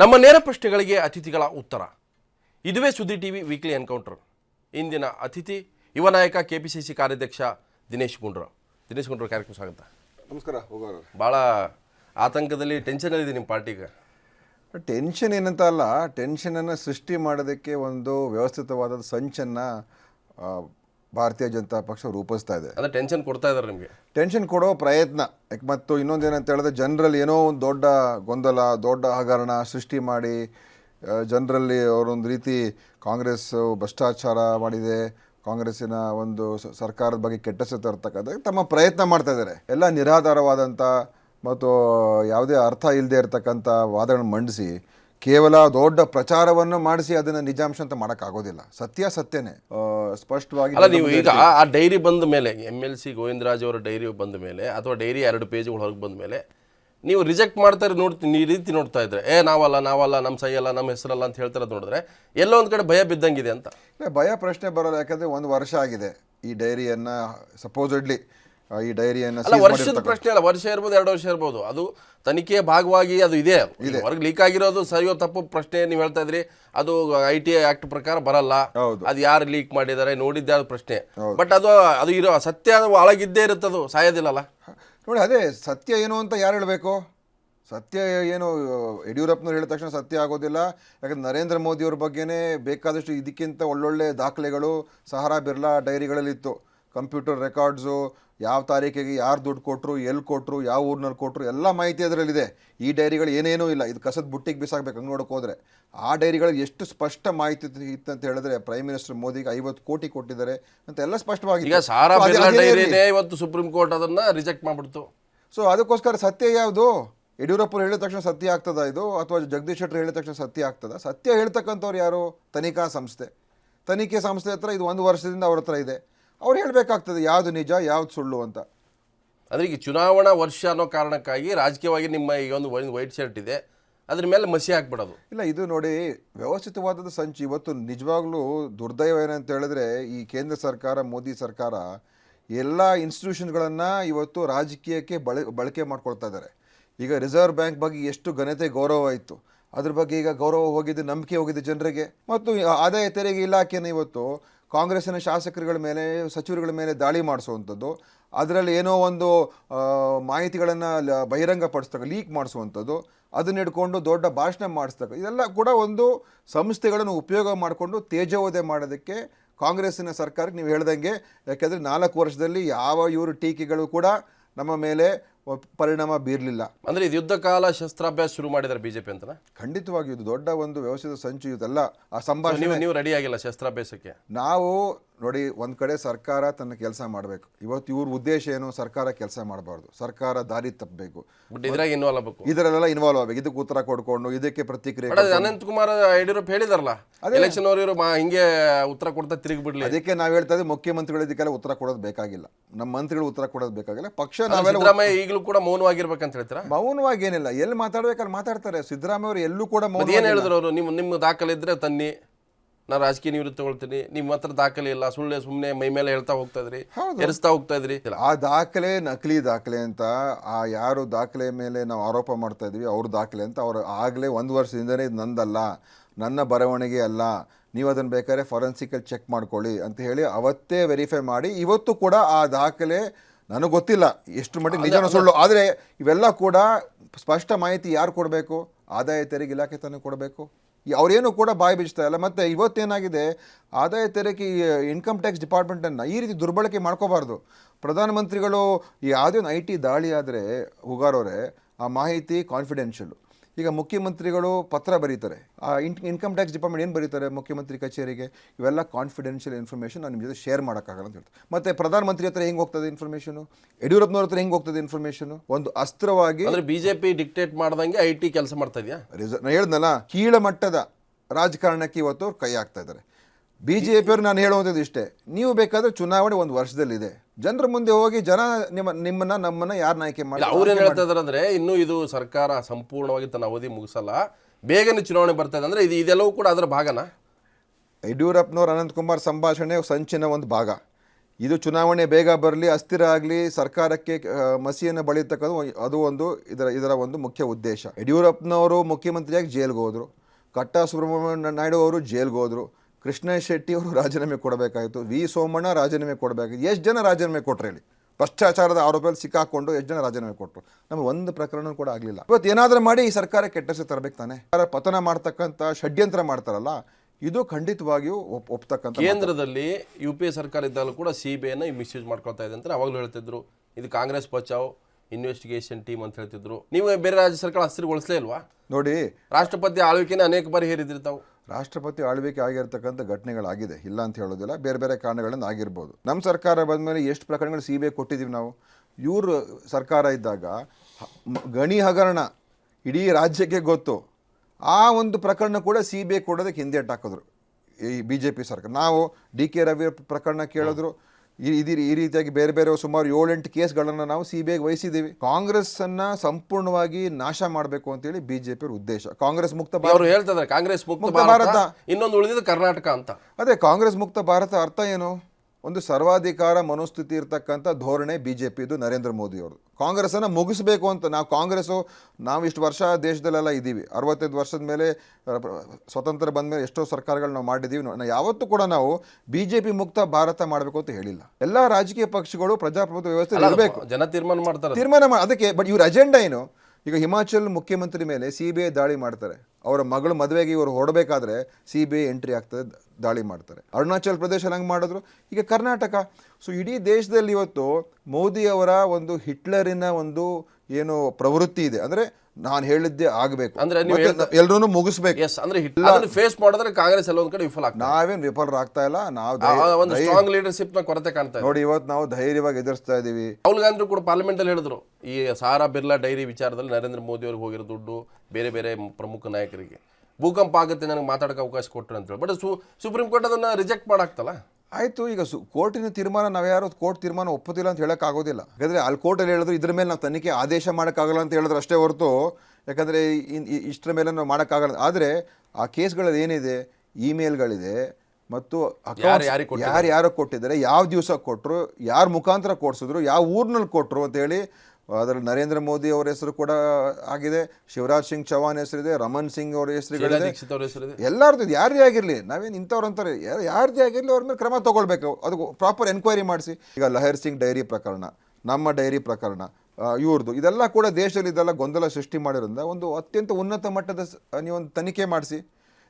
ನಮ್ಮ ನೇರ ಪ್ರಶ್ನೆಗಳಿಗೆ ಅತಿಥಿಗಳ ಉತ್ತರ. ಇದುವೇ ಸುದ್ದಿ ಟಿವಿ ವೀಕ್ಲಿ ಎನ್ಕೌಂಟರ್. ಇಂದಿನ ಅತಿಥಿ ಯುವ ನಾಯಕ ಕೆ ಪಿ ಸಿ ಸಿ ಕಾರ್ಯಾಧ್ಯಕ್ಷ ದಿನೇಶ್ ಗುಂಡ್ರು. ದಿನೇಶ್ ಗುಂಡ್ರು ಕಾರ್ಯಕ್ರಮ ಸ್ವಾಗತ. ನಮಸ್ಕಾರ ಹೋಗೋರು ಭಾಳ ಆತಂಕದಲ್ಲಿ ಟೆನ್ಷನಲ್ಲಿದೆ ನಿಮ್ಮ ಪಾರ್ಟಿಗೆ. ಟೆನ್ಷನ್ ಏನಂತ ಅಲ್ಲ ಟೆನ್ಷನನ್ನು ಸೃಷ್ಟಿ ಮಾಡೋದಕ್ಕೆ ಒಂದು ವ್ಯವಸ್ಥಿತವಾದ ಸಂಚನ್ನು ಭಾರತೀಯ ಜನತಾ ಪಕ್ಷ ರೂಪಿಸ್ತಾ ಇದೆ. ಅಂದರೆ ಟೆನ್ಷನ್ ಕೊಡ್ತಾ ಇದ್ದಾರೆ ನಿಮಗೆ. ಟೆನ್ಷನ್ ಕೊಡೋ ಪ್ರಯತ್ನ. ಯಾಕೆ ಮತ್ತು ಇನ್ನೊಂದು ಏನಂತ ಹೇಳಿದ್ರೆ ಜನರಲ್ಲಿ ಏನೋ ಒಂದು ದೊಡ್ಡ ಗೊಂದಲ ದೊಡ್ಡ ಹಗರಣ ಸೃಷ್ಟಿ ಮಾಡಿ ಜನರಲ್ಲಿ ಅವರೊಂದು ರೀತಿ ಕಾಂಗ್ರೆಸ್ ಭ್ರಷ್ಟಾಚಾರ ಮಾಡಿದೆ ಕಾಂಗ್ರೆಸ್ಸಿನ ಒಂದು ಸ- ಸರ್ಕಾರದ ಬಗ್ಗೆ ಕೆಟ್ಟ ಸತ್ತರ್ತಕ್ಕಂಥ ತರ್ತಕ್ಕಂಥ ತಮ್ಮ ಪ್ರಯತ್ನ ಮಾಡ್ತಾ ಇದ್ದಾರೆ. ಎಲ್ಲ ನಿರಾಧಾರವಾದಂಥ ಮತ್ತು ಯಾವುದೇ ಅರ್ಥ ಇಲ್ಲದೆ ಇರತಕ್ಕಂಥ ವಾದಗಳನ್ನು ಮಂಡಿಸಿ ಕೇವಲ ದೊಡ್ಡ ಪ್ರಚಾರವನ್ನು ಮಾಡಿಸಿ ಅದನ್ನು ನಿಜಾಂಶ ಅಂತ ಮಾಡೋಕ್ಕಾಗೋದಿಲ್ಲ. ಸತ್ಯ ಸತ್ಯನೇ. ಸ್ಪಷ್ಟವಾಗಿ ಅಲ್ಲ ನೀವು ಈಗ ಆ ಡೈರಿ ಬಂದ ಮೇಲೆ ಎಂ ಎಲ್ ಸಿ ಗೋವಿಂದರಾಜ್ ಅವರ ಡೈರಿ ಬಂದ ಮೇಲೆ ಅಥವಾ ಡೈರಿ ಎರಡು ಪೇಜ್ಗಳು ಹೊರಗೆ ಬಂದ ಮೇಲೆ ನೀವು ರಿಜೆಕ್ಟ್ ಮಾಡ್ತಾರೆ ನೋಡ್ತೀನಿ ಈ ರೀತಿ ನೋಡ್ತಾ ಇದ್ರೆ ಏ ನಾವಲ್ಲ ನಾವಲ್ಲ ನಮ್ಮ ಸೈ ಅಲ್ಲ ನಮ್ಮ ಹೆಸರಲ್ಲ ಅಂತ ಹೇಳ್ತಾರೆ ನೋಡಿದ್ರೆ ಎಲ್ಲೋ ಒಂದು ಕಡೆ ಭಯ ಬಿದ್ದಂಗಿದೆ ಅಂತ. ಭಯ ಪ್ರಶ್ನೆ ಬರೋಲ್ಲ ಯಾಕಂದ್ರೆ ಒಂದು ವರ್ಷ ಆಗಿದೆ ಈ ಡೈರಿಯನ್ನು ಸಪೋಸಿಡ್ಲಿ ಈ ಡೈರಿಯನ್ನು ಅಲ್ಲ ವರ್ಷದ ಪ್ರಶ್ನೆ ಅಲ್ಲ ವರ್ಷ ಇರ್ಬೋದು ಎರಡು ವರ್ಷ ಇರ್ಬೋದು. ಅದು ತನಿಖೆಯ ಭಾಗವಾಗಿ ಅದು ಇದೆ. ಹೊರಗೆ ಲೀಕ್ ಆಗಿರೋದು ಸರಿಯೋ ತಪ್ಪು ಪ್ರಶ್ನೆ ನೀವು ಹೇಳ್ತಾ ಇದ್ರಿ. ಅದು ಐ ಟಿ ಆಕ್ಟ್ ಪ್ರಕಾರ ಬರಲ್ಲ. ಹೌದು. ಅದು ಯಾರು ಲೀಕ್ ಮಾಡಿದ್ದಾರೆ ನೋಡಿದ್ದೆ ಅದು ಪ್ರಶ್ನೆ. ಬಟ್ ಅದು ಅದು ಇರೋ ಸತ್ಯ ಅದು ಒಳಗಿದ್ದೇ ಇರುತ್ತದು ಸಾಯೋದಿಲ್ಲಲ್ಲ. ನೋಡಿ ಅದೇ ಸತ್ಯ ಏನು ಅಂತ ಯಾರು ಹೇಳಬೇಕು? ಸತ್ಯ ಏನು ಯಡಿಯೂರಪ್ಪನವ್ರು ಹೇಳಿದ ತಕ್ಷಣ ಸತ್ಯ ಆಗೋದಿಲ್ಲ. ಯಾಕಂದ್ರೆ ನರೇಂದ್ರ ಮೋದಿಯವ್ರ ಬಗ್ಗೆನೇ ಬೇಕಾದಷ್ಟು ಇದಕ್ಕಿಂತ ಒಳ್ಳೊಳ್ಳೆ ದಾಖಲೆಗಳು ಸಹರಾ ಬಿರ್ಲಾ ಡೈರಿಗಳಲ್ಲಿತ್ತು. ಕಂಪ್ಯೂಟರ್ ರೆಕಾರ್ಡ್ಸು ಯಾವ ತಾರೀಕಿಗೆ ಯಾರು ದುಡ್ಡು ಕೊಟ್ಟರು ಎಲ್ಲಿ ಕೊಟ್ಟರು ಯಾವ ಊರಿನಲ್ಲಿ ಕೊಟ್ಟರು ಎಲ್ಲ ಮಾಹಿತಿ ಅದರಲ್ಲಿದೆ. ಈ ಡೈರಿಗಳು ಏನೇನೂ ಇಲ್ಲ. ಇದು ಕಸದ ಬುಟ್ಟಿಗೆ ಬಿಸಾಕ್ಬೇಕು ಹಂಗೆ ನೋಡೋಕೆ ಹೋದರೆ. ಆ ಡೈರಿಗಳಿಗೆ ಎಷ್ಟು ಸ್ಪಷ್ಟ ಮಾಹಿತಿ ಇತ್ತು ಅಂತ ಹೇಳಿದ್ರೆ ಪ್ರೈಮ್ ಮಿನಿಸ್ಟರ್ ಮೋದಿಗೆ ಐವತ್ತು ಕೋಟಿ ಕೊಟ್ಟಿದ್ದಾರೆ ಅಂತ ಎಲ್ಲ ಸ್ಪಷ್ಟವಾಗಿ ಈಗ ಸಾರಾ ಡೈರಿನೇ ಇವತ್ತು ಸುಪ್ರೀಂ ಕೋರ್ಟ್ ಅದನ್ನ ರಿಜೆಕ್ಟ್ ಮಾಡ್ಬಿಡ್ತು. ಸೊ ಅದಕ್ಕೋಸ್ಕರ ಸತ್ಯ ಯಾವುದು? ಯಡಿಯೂರಪ್ಪ ಹೇಳಿದ ತಕ್ಷಣ ಸತ್ಯ ಆಗ್ತದ ಇದು? ಅಥವಾ ಜಗದೀಶ್ ಶೆಟ್ಟರ್ ಹೇಳಿದ ತಕ್ಷಣ ಸತ್ಯ ಆಗ್ತದ? ಸತ್ಯ ಹೇಳ್ತಕ್ಕಂಥವ್ರು ಯಾರು? ತನಿಖಾ ಸಂಸ್ಥೆ. ತನಿಖೆ ಸಂಸ್ಥೆ ಹತ್ರ ಇದು ಒಂದು ವರ್ಷದಿಂದ ಅವ್ರ ಹತ್ರ ಇದೆ. ಅವ್ರು ಹೇಳಬೇಕಾಗ್ತದೆ ಯಾವುದು ನಿಜ ಯಾವ್ದು ಸುಳ್ಳು ಅಂತ. ಅಂದ್ರೆ ಈಗ ಚುನಾವಣಾ ವರ್ಷ ಅನ್ನೋ ಕಾರಣಕ್ಕಾಗಿ ರಾಜಕೀಯವಾಗಿ ನಿಮ್ಮ ಈಗ ಒಂದು ವೈಟ್ ಶರ್ಟ್ ಇದೆ ಅದ್ರ ಮೇಲೆ ಮಸಿ ಹಾಕ್ಬಿಡೋದು. ಇಲ್ಲ ಇದು ನೋಡಿ ವ್ಯವಸ್ಥಿತವಾದದ್ದು ಸಂಚು. ಇವತ್ತು ನಿಜವಾಗ್ಲೂ ದುರ್ದೈವ ಏನಂತ ಹೇಳಿದ್ರೆ ಈ ಕೇಂದ್ರ ಸರ್ಕಾರ ಮೋದಿ ಸರ್ಕಾರ ಎಲ್ಲ ಇನ್ಸ್ಟಿಟ್ಯೂಷನ್ಗಳನ್ನು ಇವತ್ತು ರಾಜಕೀಯಕ್ಕೆ ಬಳ ಬಳಕೆ ಮಾಡ್ಕೊಳ್ತಾ ಇದ್ದಾರೆ. ಈಗ ರಿಸರ್ವ್ ಬ್ಯಾಂಕ್ ಬಗ್ಗೆ ಎಷ್ಟು ಘನತೆ ಗೌರವ ಇತ್ತು ಅದ್ರ ಬಗ್ಗೆ ಈಗ ಗೌರವ ಹೋಗಿದ್ದು ನಂಬಿಕೆ ಹೋಗಿದೆ ಜನರಿಗೆ. ಮತ್ತು ಆದಾಯ ತೆರಿಗೆ ಇಲಾಖೆನ ಇವತ್ತು ಕಾಂಗ್ರೆಸ್ಸಿನ ಶಾಸಕರುಗಳ ಮೇಲೆ, ಸಚಿವರುಗಳ ಮೇಲೆ ದಾಳಿ ಮಾಡಿಸುವಂಥದ್ದು, ಅದರಲ್ಲಿ ಏನೋ ಒಂದು ಮಾಹಿತಿಗಳನ್ನು ಬಹಿರಂಗಪಡಿಸ್ತಕ್ಕ ಲೀಕ್ ಮಾಡಿಸುವಂಥದ್ದು, ಅದನ್ನ ಹಿಡ್ಕೊಂಡು ದೊಡ್ಡ ಭಾಷಣ ಮಾಡಿಸ್ತಕ್ಕ ಇದೆಲ್ಲ ಕೂಡ ಒಂದು ಸಂಸ್ಥೆಗಳನ್ನು ಉಪಯೋಗ ಮಾಡಿಕೊಂಡು ತೇಜೋವಧೆ ಮಾಡೋದಕ್ಕೆ ಕಾಂಗ್ರೆಸ್ಸಿನ ಸರ್ಕಾರಕ್ಕೆ ನೀವು ಹೇಳ್ದಂಗೆ, ಯಾಕೆಂದರೆ ನಾಲ್ಕು ವರ್ಷದಲ್ಲಿ ಯಾವ ಇವರು ಟೀಕೆಗಳು ಕೂಡ ನಮ್ಮ ಮೇಲೆ ಪರಿಣಾಮ ಬೀರಲಿಲ್ಲ. ಅಂದ್ರೆ ಇದು ಯುದ್ಧ ಕಾಲ ಶಸ್ತ್ರಾಭ್ಯಾಸ ಶುರು ಮಾಡಿದ್ದಾರೆ ಬಿಜೆಪಿ ಅಂತನಾ? ಖಂಡಿತವಾಗಿ ಇದು ದೊಡ್ಡ ಒಂದು ವ್ಯವಸ್ಥಿತ ಸಂಚು ಇದೆಲ್ಲ ಆ ಸಂಭಾಷಣೆ ನೀವು ರೆಡಿ ಆಗಿಲ್ಲ ಶಸ್ತ್ರಾಭ್ಯಾಸಕ್ಕೆ? ನಾವು ನೋಡಿ ಒಂದು ಕಡೆ ಸರ್ಕಾರ ತನ್ನ ಕೆಲಸ ಮಾಡಬೇಕು. ಇವತ್ತು ಇವ್ರ ಉದ್ದೇಶ ಏನು? ಸರ್ಕಾರ ಕೆಲಸ ಮಾಡಬಾರ್ದು. ಸರ್ಕಾರ ದಾರಿ ತಪ್ಪಬೇಕು. ಬಟ್ ಇದ್ರಾಗ ಇನ್ವಾಲ್ವ್ ಆಗಬೇಕು. ಇದರಲ್ಲೆಲ್ಲ ಇನ್ವಾಲ್ವ್ ಆಗಬೇಕು. ಇದಕ್ಕೆ ಉತ್ತರ ಕೊಡ್ಕೊಂಡು ಇದಕ್ಕೆ ಪ್ರತಿಕ್ರಿಯೆ ಅನಂತಕುಮಾರ್ ಅನಂತ್ ಕುಮಾರ್ ಯಡಿಯೂರಪ್ಪ ಹೇಳಿದಾರಲ್ಲ ಎಲೆಕ್ಷನ್ ಅವರು ಹಿಂಗೆ ಉತ್ತರ ಕೊಡ್ತಾ ತಿರುಗಿ ಬಿಡ್ಲಿ ಅದಕ್ಕೆ ನಾವು ಹೇಳ್ತಾ ಇದ್ದೀವಿ ಮುಖ್ಯಮಂತ್ರಿಗಳು ಇದಕ್ಕೆಲ್ಲ ಉತ್ತರ ಕೊಡೋದು ಬೇಕಾಗಿಲ್ಲ. ನಮ್ಮ ಮಂತ್ರಿಗಳು ಉತ್ತರ ಕೊಡೋದು ಬೇಕಾಗಿಲ್ಲ. ಪಕ್ಷ ನಾವೆಲ್ಲ ಸಿದ್ದರಾಮಯ್ಯ ಈಗಲೂ ಕೂಡ ಮೌನವಾಗಿರ್ಬೇಕಂತ ಹೇಳ್ತೀರಾ? ಮೌನವಾಗಿ ಏನಿಲ್ಲ ಎಲ್ಲಿ ಮಾತಾಡ್ಬೇಕಲ್ಲಿ ಮಾತಾಡ್ತಾರೆ. ಸಿದ್ದರಾಮಯ್ಯ ಅವರು ಎಲ್ಲೂ ಕೂಡ ಮೌನ ಏನು ಹೇಳಿದ್ರು ಅವರು? ನಿಮ್ಮ ನಿಮ್ಮ ದಾಖಲೆ ಇದ್ರೆ ತನ್ನಿ. ನಾನು ರಾಜಕೀಯ ನಿವೃತ್ತಿ ತಗೊಳ್ತೀನಿ. ನಿಮ್ಮ ಹತ್ರ ದಾಖಲೆ ಇಲ್ಲ. ಸುಳ್ಳೆ ಸುಮ್ಮನೆ ಮೈ ಮೇಲೆ ಹೇಳ್ತಾ ಹೋಗ್ತಾ ಇದ್ರಿ. ಎರಿಸ್ತಾ ಹೋಗ್ತಾ ಇದ್ರಿ. ಆ ದಾಖಲೆ ನಕಲಿ ದಾಖಲೆ ಅಂತ ಆ ಯಾರು ದಾಖಲೆ ಮೇಲೆ ನಾವು ಆರೋಪ ಮಾಡ್ತಾ ಇದ್ವಿ ಅವ್ರ ದಾಖಲೆ ಅಂತ ಅವ್ರು ಆಗಲೇ ಒಂದು ವರ್ಷದಿಂದನೇ ಇದು ನಂದಲ್ಲ. ನನ್ನ ಬರವಣಿಗೆ ಅಲ್ಲ. ನೀವು ಅದನ್ನು ಬೇಕಾದ್ರೆ ಫಾರೆನ್ಸಿಕಲ್ ಚೆಕ್ ಮಾಡ್ಕೊಳ್ಳಿ ಅಂತ ಹೇಳಿ ಅವತ್ತೇ ವೆರಿಫೈ ಮಾಡಿ ಇವತ್ತು ಕೂಡ ಆ ದಾಖಲೆ ನನಗೆ ಗೊತ್ತಿಲ್ಲ. ಎಷ್ಟು ಮಟ್ಟಿಗೆ ನಿಜನ ಸುಳ್ಳು. ಆದರೆ ಇವೆಲ್ಲ ಕೂಡ ಸ್ಪಷ್ಟ ಮಾಹಿತಿ ಯಾರು ಕೊಡಬೇಕು? ಆದಾಯ ತೆರಿಗೆ ಇಲಾಖೆ ತಾನೇ ಕೊಡಬೇಕು. ಅವರೇನು ಕೂಡ ಬಾಯಿ ಬಿಚ್ತಾ ಇಲ್ಲ. ಮತ್ತು ಇವತ್ತೇನಾಗಿದೆ? ಆದಾಯ ತೆರಿಗೆ ಇನ್ಕಮ್ ಟ್ಯಾಕ್ಸ್ ಡಿಪಾರ್ಟ್ಮೆಂಟನ್ನು ಈ ರೀತಿ ದುರ್ಬಳಕೆ ಮಾಡ್ಕೋಬಾರ್ದು. ಪ್ರಧಾನಮಂತ್ರಿಗಳು ಯಾವುದೇ ಒಂದು ಐ ಟಿ ದಾಳಿ ಆದರೆ ಹುಗಾರವರೇ ಆ ಮಾಹಿತಿ ಕಾನ್ಫಿಡೆನ್ಷಿಯಲು ಈಗ ಮುಖ್ಯಮಂತ್ರಿಗಳು ಪತ್ರ ಬರೀತಾರೆ. ಆ ಇನ್ ಇನ್ಕಮ್ ಟ್ಯಾಕ್ಸ್ ಡಿಪಾರ್ಟ್ಮೆಂಟ್ ಏನು ಬರೀತಾರೆ ಮುಖ್ಯಮಂತ್ರಿ ಕಚೇರಿಗೆ? ಇವೆಲ್ಲ ಕಾನ್ಫಿಡೆನ್ಷಿಯಲ್ ಇನ್ಫಾರ್ಮೇಷನ್ ನಾನು ನಿಮ್ಮ ಜೊತೆ ಶೇರ್ ಮಾಡೋಕ್ಕಾಗಲ್ಲ ಅಂತ ಹೇಳ್ತಾರೆ. ಮತ್ತು ಪ್ರಧಾನಮಂತ್ರಿ ಹತ್ರ ಹೆಂಗೆ ಹೋಗ್ತದೆ ಇನ್ಫಾರ್ಮೇಷನು ಯಡಿಯೂರಪ್ಪನವ್ರ ಹತ್ರ ಹೆಂಗೆ ಹೋಗ್ತದೆ ಇನ್ಫಾರ್ಮೇಷನು ಒಂದು ಅಸ್ತ್ರವಾಗಿ ಅಂದ್ರೆ ಪಿ ಡಿಕ್ಟೇಟ್ ಮಾಡ್ದಂಗೆ ಐ ಟಿ ಕೆಲಸ ಮಾಡ್ತಾ ಇದೆಯಾ? ರಿಸ ಹೇಳ್ದಲ್ಲ ಕೀಳಮಟ್ಟದ ರಾಜಕಾರಣಕ್ಕೆ ಇವತ್ತು ಅವ್ರು ಕೈ ಹಾಕ್ತಾ ಇದ್ದಾರೆ. ಬಿ ಜೆ ಪಿಯವರು ನಾನು ಹೇಳುವಂಥದ್ದು ಇಷ್ಟೇ. ನೀವು ಬೇಕಾದ್ರೆ ಚುನಾವಣೆ ಒಂದು ವರ್ಷದಲ್ಲಿದೆ. ಜನರ ಮುಂದೆ ಹೋಗಿ ಜನ ನಿಮ್ಮ ನಿಮ್ಮನ್ನ ನಮ್ಮನ್ನ ಯಾರು ಆಯ್ಕೆ ಮಾಡಿ ಅವ್ರು ಏನು ಹೇಳ್ತಾ ಇದಾರೆ ಅಂದ್ರೆ ಇನ್ನೂ ಇದು ಸರ್ಕಾರ ಸಂಪೂರ್ಣವಾಗಿ ತನ್ನ ಅವಧಿ ಮುಗಿಸಲ್ಲ. ಬೇಗನೆ ಚುನಾವಣೆ ಬರ್ತಾ ಇದೆ ಅಂದ್ರೆ ಇದು ಇದೆಲ್ಲವೂ ಕೂಡ ಅದರ ಭಾಗನ? ಯಡಿಯೂರಪ್ಪನವ್ರು ಅನಂತಕುಮಾರ್ ಸಂಭಾಷಣೆ ಸಂಚಿನ ಒಂದು ಭಾಗ. ಇದು ಚುನಾವಣೆ ಬೇಗ ಬರಲಿ ಅಸ್ಥಿರ ಆಗಲಿ ಸರ್ಕಾರಕ್ಕೆ ಮಸಿಯನ್ನು ಬಳಿತಕ್ಕದ್ದು ಅದು ಒಂದು ಇದರ ಇದರ ಒಂದು ಮುಖ್ಯ ಉದ್ದೇಶ. ಯಡಿಯೂರಪ್ಪನವರು ಮುಖ್ಯಮಂತ್ರಿಯಾಗಿ ಜೈಲ್ಗೆ ಹೋದರು. ಕಟ್ಟ ಸುಬ್ರಹ್ಮಣ್ಯ ನಾಯ್ಡು ಅವರು ಜೈಲ್ಗೆ ಹೋದರು. ಕೃಷ್ಣ ಶೆಟ್ಟಿ ಅವರು ರಾಜೀನಾಮೆ ಕೊಡಬೇಕಾಯಿತು ವಿ. ಸೋಮಣ್ಣ ರಾಜೀನಾಮೆ ಕೊಡಬೇಕಾಗಿತ್ತು ಎಷ್ಟು ಜನ ರಾಜೀನಾಮೆ ಕೊಟ್ರು ಹೇಳಿ? ಭ್ರಷ್ಟಾಚಾರದ ಆರೋಪದಲ್ಲಿ ಸಿಕ್ಕಾಕೊಂಡು ಎಷ್ಟು ಜನ ರಾಜೀನಾಮೆ ಕೊಟ್ಟರು ನಮಗೆ ಒಂದು ಪ್ರಕರಣ ಕೂಡ ಆಗಲಿಲ್ಲ. ಇವತ್ತು ಏನಾದರೂ ಮಾಡಿ ಈ ಸರ್ಕಾರ ಕೆಟ್ಟಸೆ ತರಬೇಕು ತಾನೆ. ಸರ್ಕಾರ ಪತನ ಮಾಡ್ತಕ್ಕಂಥ ಷಡ್ಯಂತ್ರ ಮಾಡ್ತಾರಲ್ಲ ಇದು ಖಂಡಿತವಾಗಿಯೂ ಒಪ್ ಒಪ್ತಕ್ಕಂಥ ಕೇಂದ್ರದಲ್ಲಿ ಯು ಪಿ ಎ ಸರ್ಕಾರ ಇದ್ದಾಗಲೂ ಕೂಡ ಸಿ ಬಿ ಐನ ಮಿಸ್ಯೂಸ್ ಮಾಡ್ಕೊಳ್ತಾ ಇದೆ ಅಂತ ಅವಾಗಲೂ ಹೇಳ್ತಿದ್ರು. ಇದು ಕಾಂಗ್ರೆಸ್ ಬಚಾವ್ ಇನ್ವೆಸ್ಟಿಗೇಷನ್ ಟೀಮ್ ಅಂತ ಹೇಳ್ತಿದ್ರು. ನೀವು ಬೇರೆ ರಾಜ್ಯ ಸರ್ಕಾರ ಅಸ್ಥಿರಗೊಳಿಸಲೇ ಇಲ್ವಾ? ನೋಡಿ ರಾಷ್ಟ್ರಪತಿ ಆಳ್ವಿಕೆನೇ ಅನೇಕ ಬಾರಿ ಹೇರಿದಿರ್ತಾವೆ ತಾವು ರಾಷ್ಟ್ರಪತಿ ಆಳ್ವಿಕೆ ಆಗಿರ್ತಕ್ಕಂಥ ಘಟನೆಗಳಾಗಿದೆ. ಇಲ್ಲ ಅಂತ ಹೇಳೋದಿಲ್ಲ. ಬೇರೆ ಬೇರೆ ಕಾರಣಗಳಿಂದ ಆಗಿರ್ಬೋದು. ನಮ್ಮ ಸರ್ಕಾರ ಬಂದ ಮೇಲೆ ಎಷ್ಟು ಪ್ರಕರಣಗಳು ಸಿ ಬಿ ಐ ಕೊಟ್ಟಿದ್ದೀವಿ ನಾವು? ಇವರು ಸರ್ಕಾರ ಇದ್ದಾಗ ಗಣಿ ಹಗರಣ ಇಡೀ ರಾಜ್ಯಕ್ಕೆ ಗೊತ್ತು. ಆ ಒಂದು ಪ್ರಕರಣ ಕೂಡ ಸಿ ಬಿ ಐ ಕೊಡೋದಕ್ಕೆ ಹಿಂದೇಟು ಹಾಕಿದ್ರು ಈ ಬಿ ಜೆ ಪಿ ಸರ್ಕಾರ. ನಾವು ಡಿ ಕೆ ರವಿ ಪ್ರಕರಣ ಕೇಳಿದ್ರು. ಈ ಇದಿ ಈ ರೀತಿಯಾಗಿ ಬೇರೆ ಬೇರೆ ಸುಮಾರು ಏಳೆಂಟು ಕೇಸ್ಗಳನ್ನು ನಾವು ಸಿ ಬಿ ಐಗೆ ವಹಿಸಿದ್ದೀವಿ. ಕಾಂಗ್ರೆಸ್ಸನ್ನು ಸಂಪೂರ್ಣವಾಗಿ ನಾಶ ಮಾಡಬೇಕು ಅಂತೇಳಿ ಬಿ ಜೆ ಪಿಯವ್ರ ಉದ್ದೇಶ. ಕಾಂಗ್ರೆಸ್ ಮುಕ್ತ ಭಾರತ ಅವರು ಹೇಳ್ತಾ ಇದ್ದಾರೆ ಕಾಂಗ್ರೆಸ್ ಮುಕ್ತ ಭಾರತ. ಇನ್ನೊಂದು ಉಳಿದಿದ್ದು ಕರ್ನಾಟಕ ಅಂತ. ಅದೇ ಕಾಂಗ್ರೆಸ್ ಮುಕ್ತ ಭಾರತ ಅರ್ಥ ಏನು? ಒಂದು ಸರ್ವಾಧಿಕಾರ ಮನೋಸ್ಥಿತಿ ಇರ್ತಕ್ಕಂಥ ಧೋರಣೆ ಬಿ ಜೆ ಪಿದು ನರೇಂದ್ರ ಮೋದಿ ಅವ್ರದ್ದು ಕಾಂಗ್ರೆಸ್ಸನ್ನು ಮುಗಿಸ್ಬೇಕು ಅಂತ ನಾವು ಕಾಂಗ್ರೆಸ್ಸು ನಾವು ಇಷ್ಟು ವರ್ಷ ದೇಶದಲ್ಲೆಲ್ಲ ಇದ್ದೀವಿ. ಅರವತ್ತೈದು ವರ್ಷದ ಮೇಲೆ ಸ್ವತಂತ್ರ ಬಂದ ಮೇಲೆ ಎಷ್ಟೋ ಸರ್ಕಾರಗಳು ನಾವು ಮಾಡಿದ್ದೀವಿ. ನಾವು ಯಾವತ್ತೂ ಕೂಡ ನಾವು ಬಿ ಜೆ ಪಿ ಮುಕ್ತ ಭಾರತ ಮಾಡಬೇಕು ಅಂತ ಹೇಳಿಲ್ಲ. ಎಲ್ಲ ರಾಜಕೀಯ ಪಕ್ಷಗಳು ಪ್ರಜಾಪ್ರಭುತ್ವ ವ್ಯವಸ್ಥೆ ಇರಬೇಕು. ಜನ ತೀರ್ಮಾನ ಮಾಡ್ತಾರೆ ತೀರ್ಮಾನ ಮಾಡಿ ಅದಕ್ಕೆ ಬಟ್ ಇವ್ರ ಅಜೆಂಡಾ ಏನು? ಈಗ ಹಿಮಾಚಲ್ ಮುಖ್ಯಮಂತ್ರಿ ಮೇಲೆ ಸಿ ಬಿ ಐ ದಾಳಿ ಮಾಡ್ತಾರೆ. ಅವರ ಮಗಳು ಮದುವೆಗೆ ಇವರು ಹೊರಡಬೇಕಾದ್ರೆ ಸಿ ಬಿ ಐ ಎಂಟ್ರಿ ಆಗ್ತದೆ, ದಾಳಿ ಮಾಡ್ತಾರೆ. ಅರುಣಾಚಲ್ ಪ್ರದೇಶ ಹಂಗೆ ಮಾಡಿದ್ರು. ಈಗ ಕರ್ನಾಟಕ, ಸೊ ಇಡೀ ದೇಶದಲ್ಲಿ ಇವತ್ತು ಮೋದಿ ಅವರ ಒಂದು ಹಿಟ್ಲರಿನ ಒಂದು ಏನು ಪ್ರವೃತ್ತಿ ಇದೆ. ಅಂದ್ರೆ ನಾನು ಹೇಳಿದ್ದೆ ಆಗಬೇಕು. ಅಂದ್ರೆ ನೀವು ಎಲ್ಲರೂ ಮುಗಿಸ್ಬೇಕು. ಎಸ್ ಅಂದ್ರೆ ಹಿಟ್ ಅದನ್ನ ಫೇಸ್ ಮಾಡಿದ್ರೆ ಕಾಂಗ್ರೆಸ್ ಎಲ್ಲ ಒಂದ್ ಕಡೆ ವಿಫಲ ಆಗ್ತದೆ. ನಾವೇನು ವಿಫಲರಾಗ್ತಾ ಇಲ್ಲ ನಾವು ಆ- ಆ ಧೈ- ಒಂದು ಸ್ಟ್ರಾಂಗ್ ಲೀಡರ್ಶಿಪ್ನ ಕೊರತೆ ಕಾಣ್ತಾ ಇದೆ. ನೋಡಿ ಇವತ್ತು ನಾವು ಧೈರ್ಯವಾಗಿ ಎದುರಿಸ್ತಾ ಇದೀವಿ. ರಾಹುಲ್ ಗಾಂಧಿ ಕೂಡ ಪಾರ್ಲಿಮೆಂಟ್ ಅಲ್ಲಿ ಹೇಳಿದ್ರು ಈ ಸಾರಾ ಬಿರ್ಲಾ ಡೈರಿ ವಿಚಾರದಲ್ಲಿ ನರೇಂದ್ರ ಮೋದಿ ಅವ್ರಿಗೆ ಹೋಗಿರೋ ದುಡ್ಡು ಬೇರೆ ಬೇರೆ ಪ್ರಮುಖ ನಾಯಕರಿಗೆ. ಭೂಕಂಪ ಆಗುತ್ತೆ ನನಗೆ ಮಾತಾಡೋಕೆ ಅವಕಾಶ ಕೊಟ್ಟರು ಅಂತ ಹೇಳಿ. ಬಟ್ ಸುಪ್ರೀಂ ಕೋರ್ಟ್ ಅದನ್ನ ರಿಜೆಕ್ಟ್ ಮಾಡಾಕ್ತಲ್ಲ ಆಯಿತು ಈಗ ಸು ಕೋರ್ಟಿನ ತೀರ್ಮಾನ ನಾವು ಯಾರು ಕೋರ್ಟ್ ತೀರ್ಮಾನ ಒಪ್ಪುತ್ತಿಲ್ಲ ಅಂತ ಹೇಳೋಕ್ಕಾಗೋದಿಲ್ಲ. ಯಾಕಂದರೆ ಅಲ್ಲಿ ಕೋರ್ಟಲ್ಲಿ ಹೇಳಿದ್ರು ಇದ್ರ ಮೇಲೆ ನಾವು ತನಿಖೆ ಆದೇಶ ಮಾಡೋಕ್ಕಾಗಲ್ಲ ಅಂತ ಹೇಳಿದ್ರು ಅಷ್ಟೇ ಹೊರತು ಯಾಕಂದರೆ ಇಷ್ಟರ ಮೇಲೆ ನಾವು ಮಾಡೋಕ್ಕಾಗಲ್ಲ. ಆದರೆ ಆ ಕೇಸ್ಗಳಲ್ಲಿ ಏನಿದೆ ಇಮೇಲ್ಗಳಿದೆ ಮತ್ತು ಯಾರು ಯಾರು ಕೊಟ್ಟಿದ್ದಾರೆ ಯಾವ ದಿವಸ ಕೊಟ್ಟರು ಯಾರ ಮುಖಾಂತರ ಕೊಡಿಸಿದ್ರು ಯಾವ ಊರಿನಲ್ಲಿ ಕೊಟ್ಟರು ಅಂತೇಳಿ ಅದರಲ್ಲಿ ನರೇಂದ್ರ ಮೋದಿ ಅವರ ಹೆಸರು ಕೂಡ ಆಗಿದೆ ಶಿವರಾಜ್ ಸಿಂಗ್ ಚೌಹಾನ್ ಹೆಸರಿದೆ ರಮನ್ ಸಿಂಗ್ ಅವರ ಹೆಸರು ಹೆಸರುಗಳಿದೆ ಎಲ್ಲರದ್ದು ಯಾರದೇ ಆಗಿರಲಿ ನಾವೇನು ಇಂಥವ್ರು ಅಂತಾರೆ ಯಾರು ಯಾರದೇ ಆಗಿರಲಿ ಅವ್ರ ಮೇಲೆ ಕ್ರಮ ತಗೊಳ್ಬೇಕು ಅದು ಪ್ರಾಪರ್ ಎನ್ಕ್ವೈರಿ ಮಾಡಿಸಿ. ಈಗ ಲಹರ್ ಸಿಂಗ್ ಡೈರಿ ಪ್ರಕರಣ ನಮ್ಮ ಡೈರಿ ಪ್ರಕರಣ ಇವ್ರದ್ದು ಇದೆಲ್ಲ ಕೂಡ ದೇಶದಲ್ಲಿ ಇದೆಲ್ಲ ಗೊಂದಲ ಸೃಷ್ಟಿ ಮಾಡಿರೋದ್ರಿಂದ ಒಂದು ಅತ್ಯಂತ ಉನ್ನತ ಮಟ್ಟದ ನೀವೊಂದು ತನಿಖೆ ಮಾಡಿಸಿ.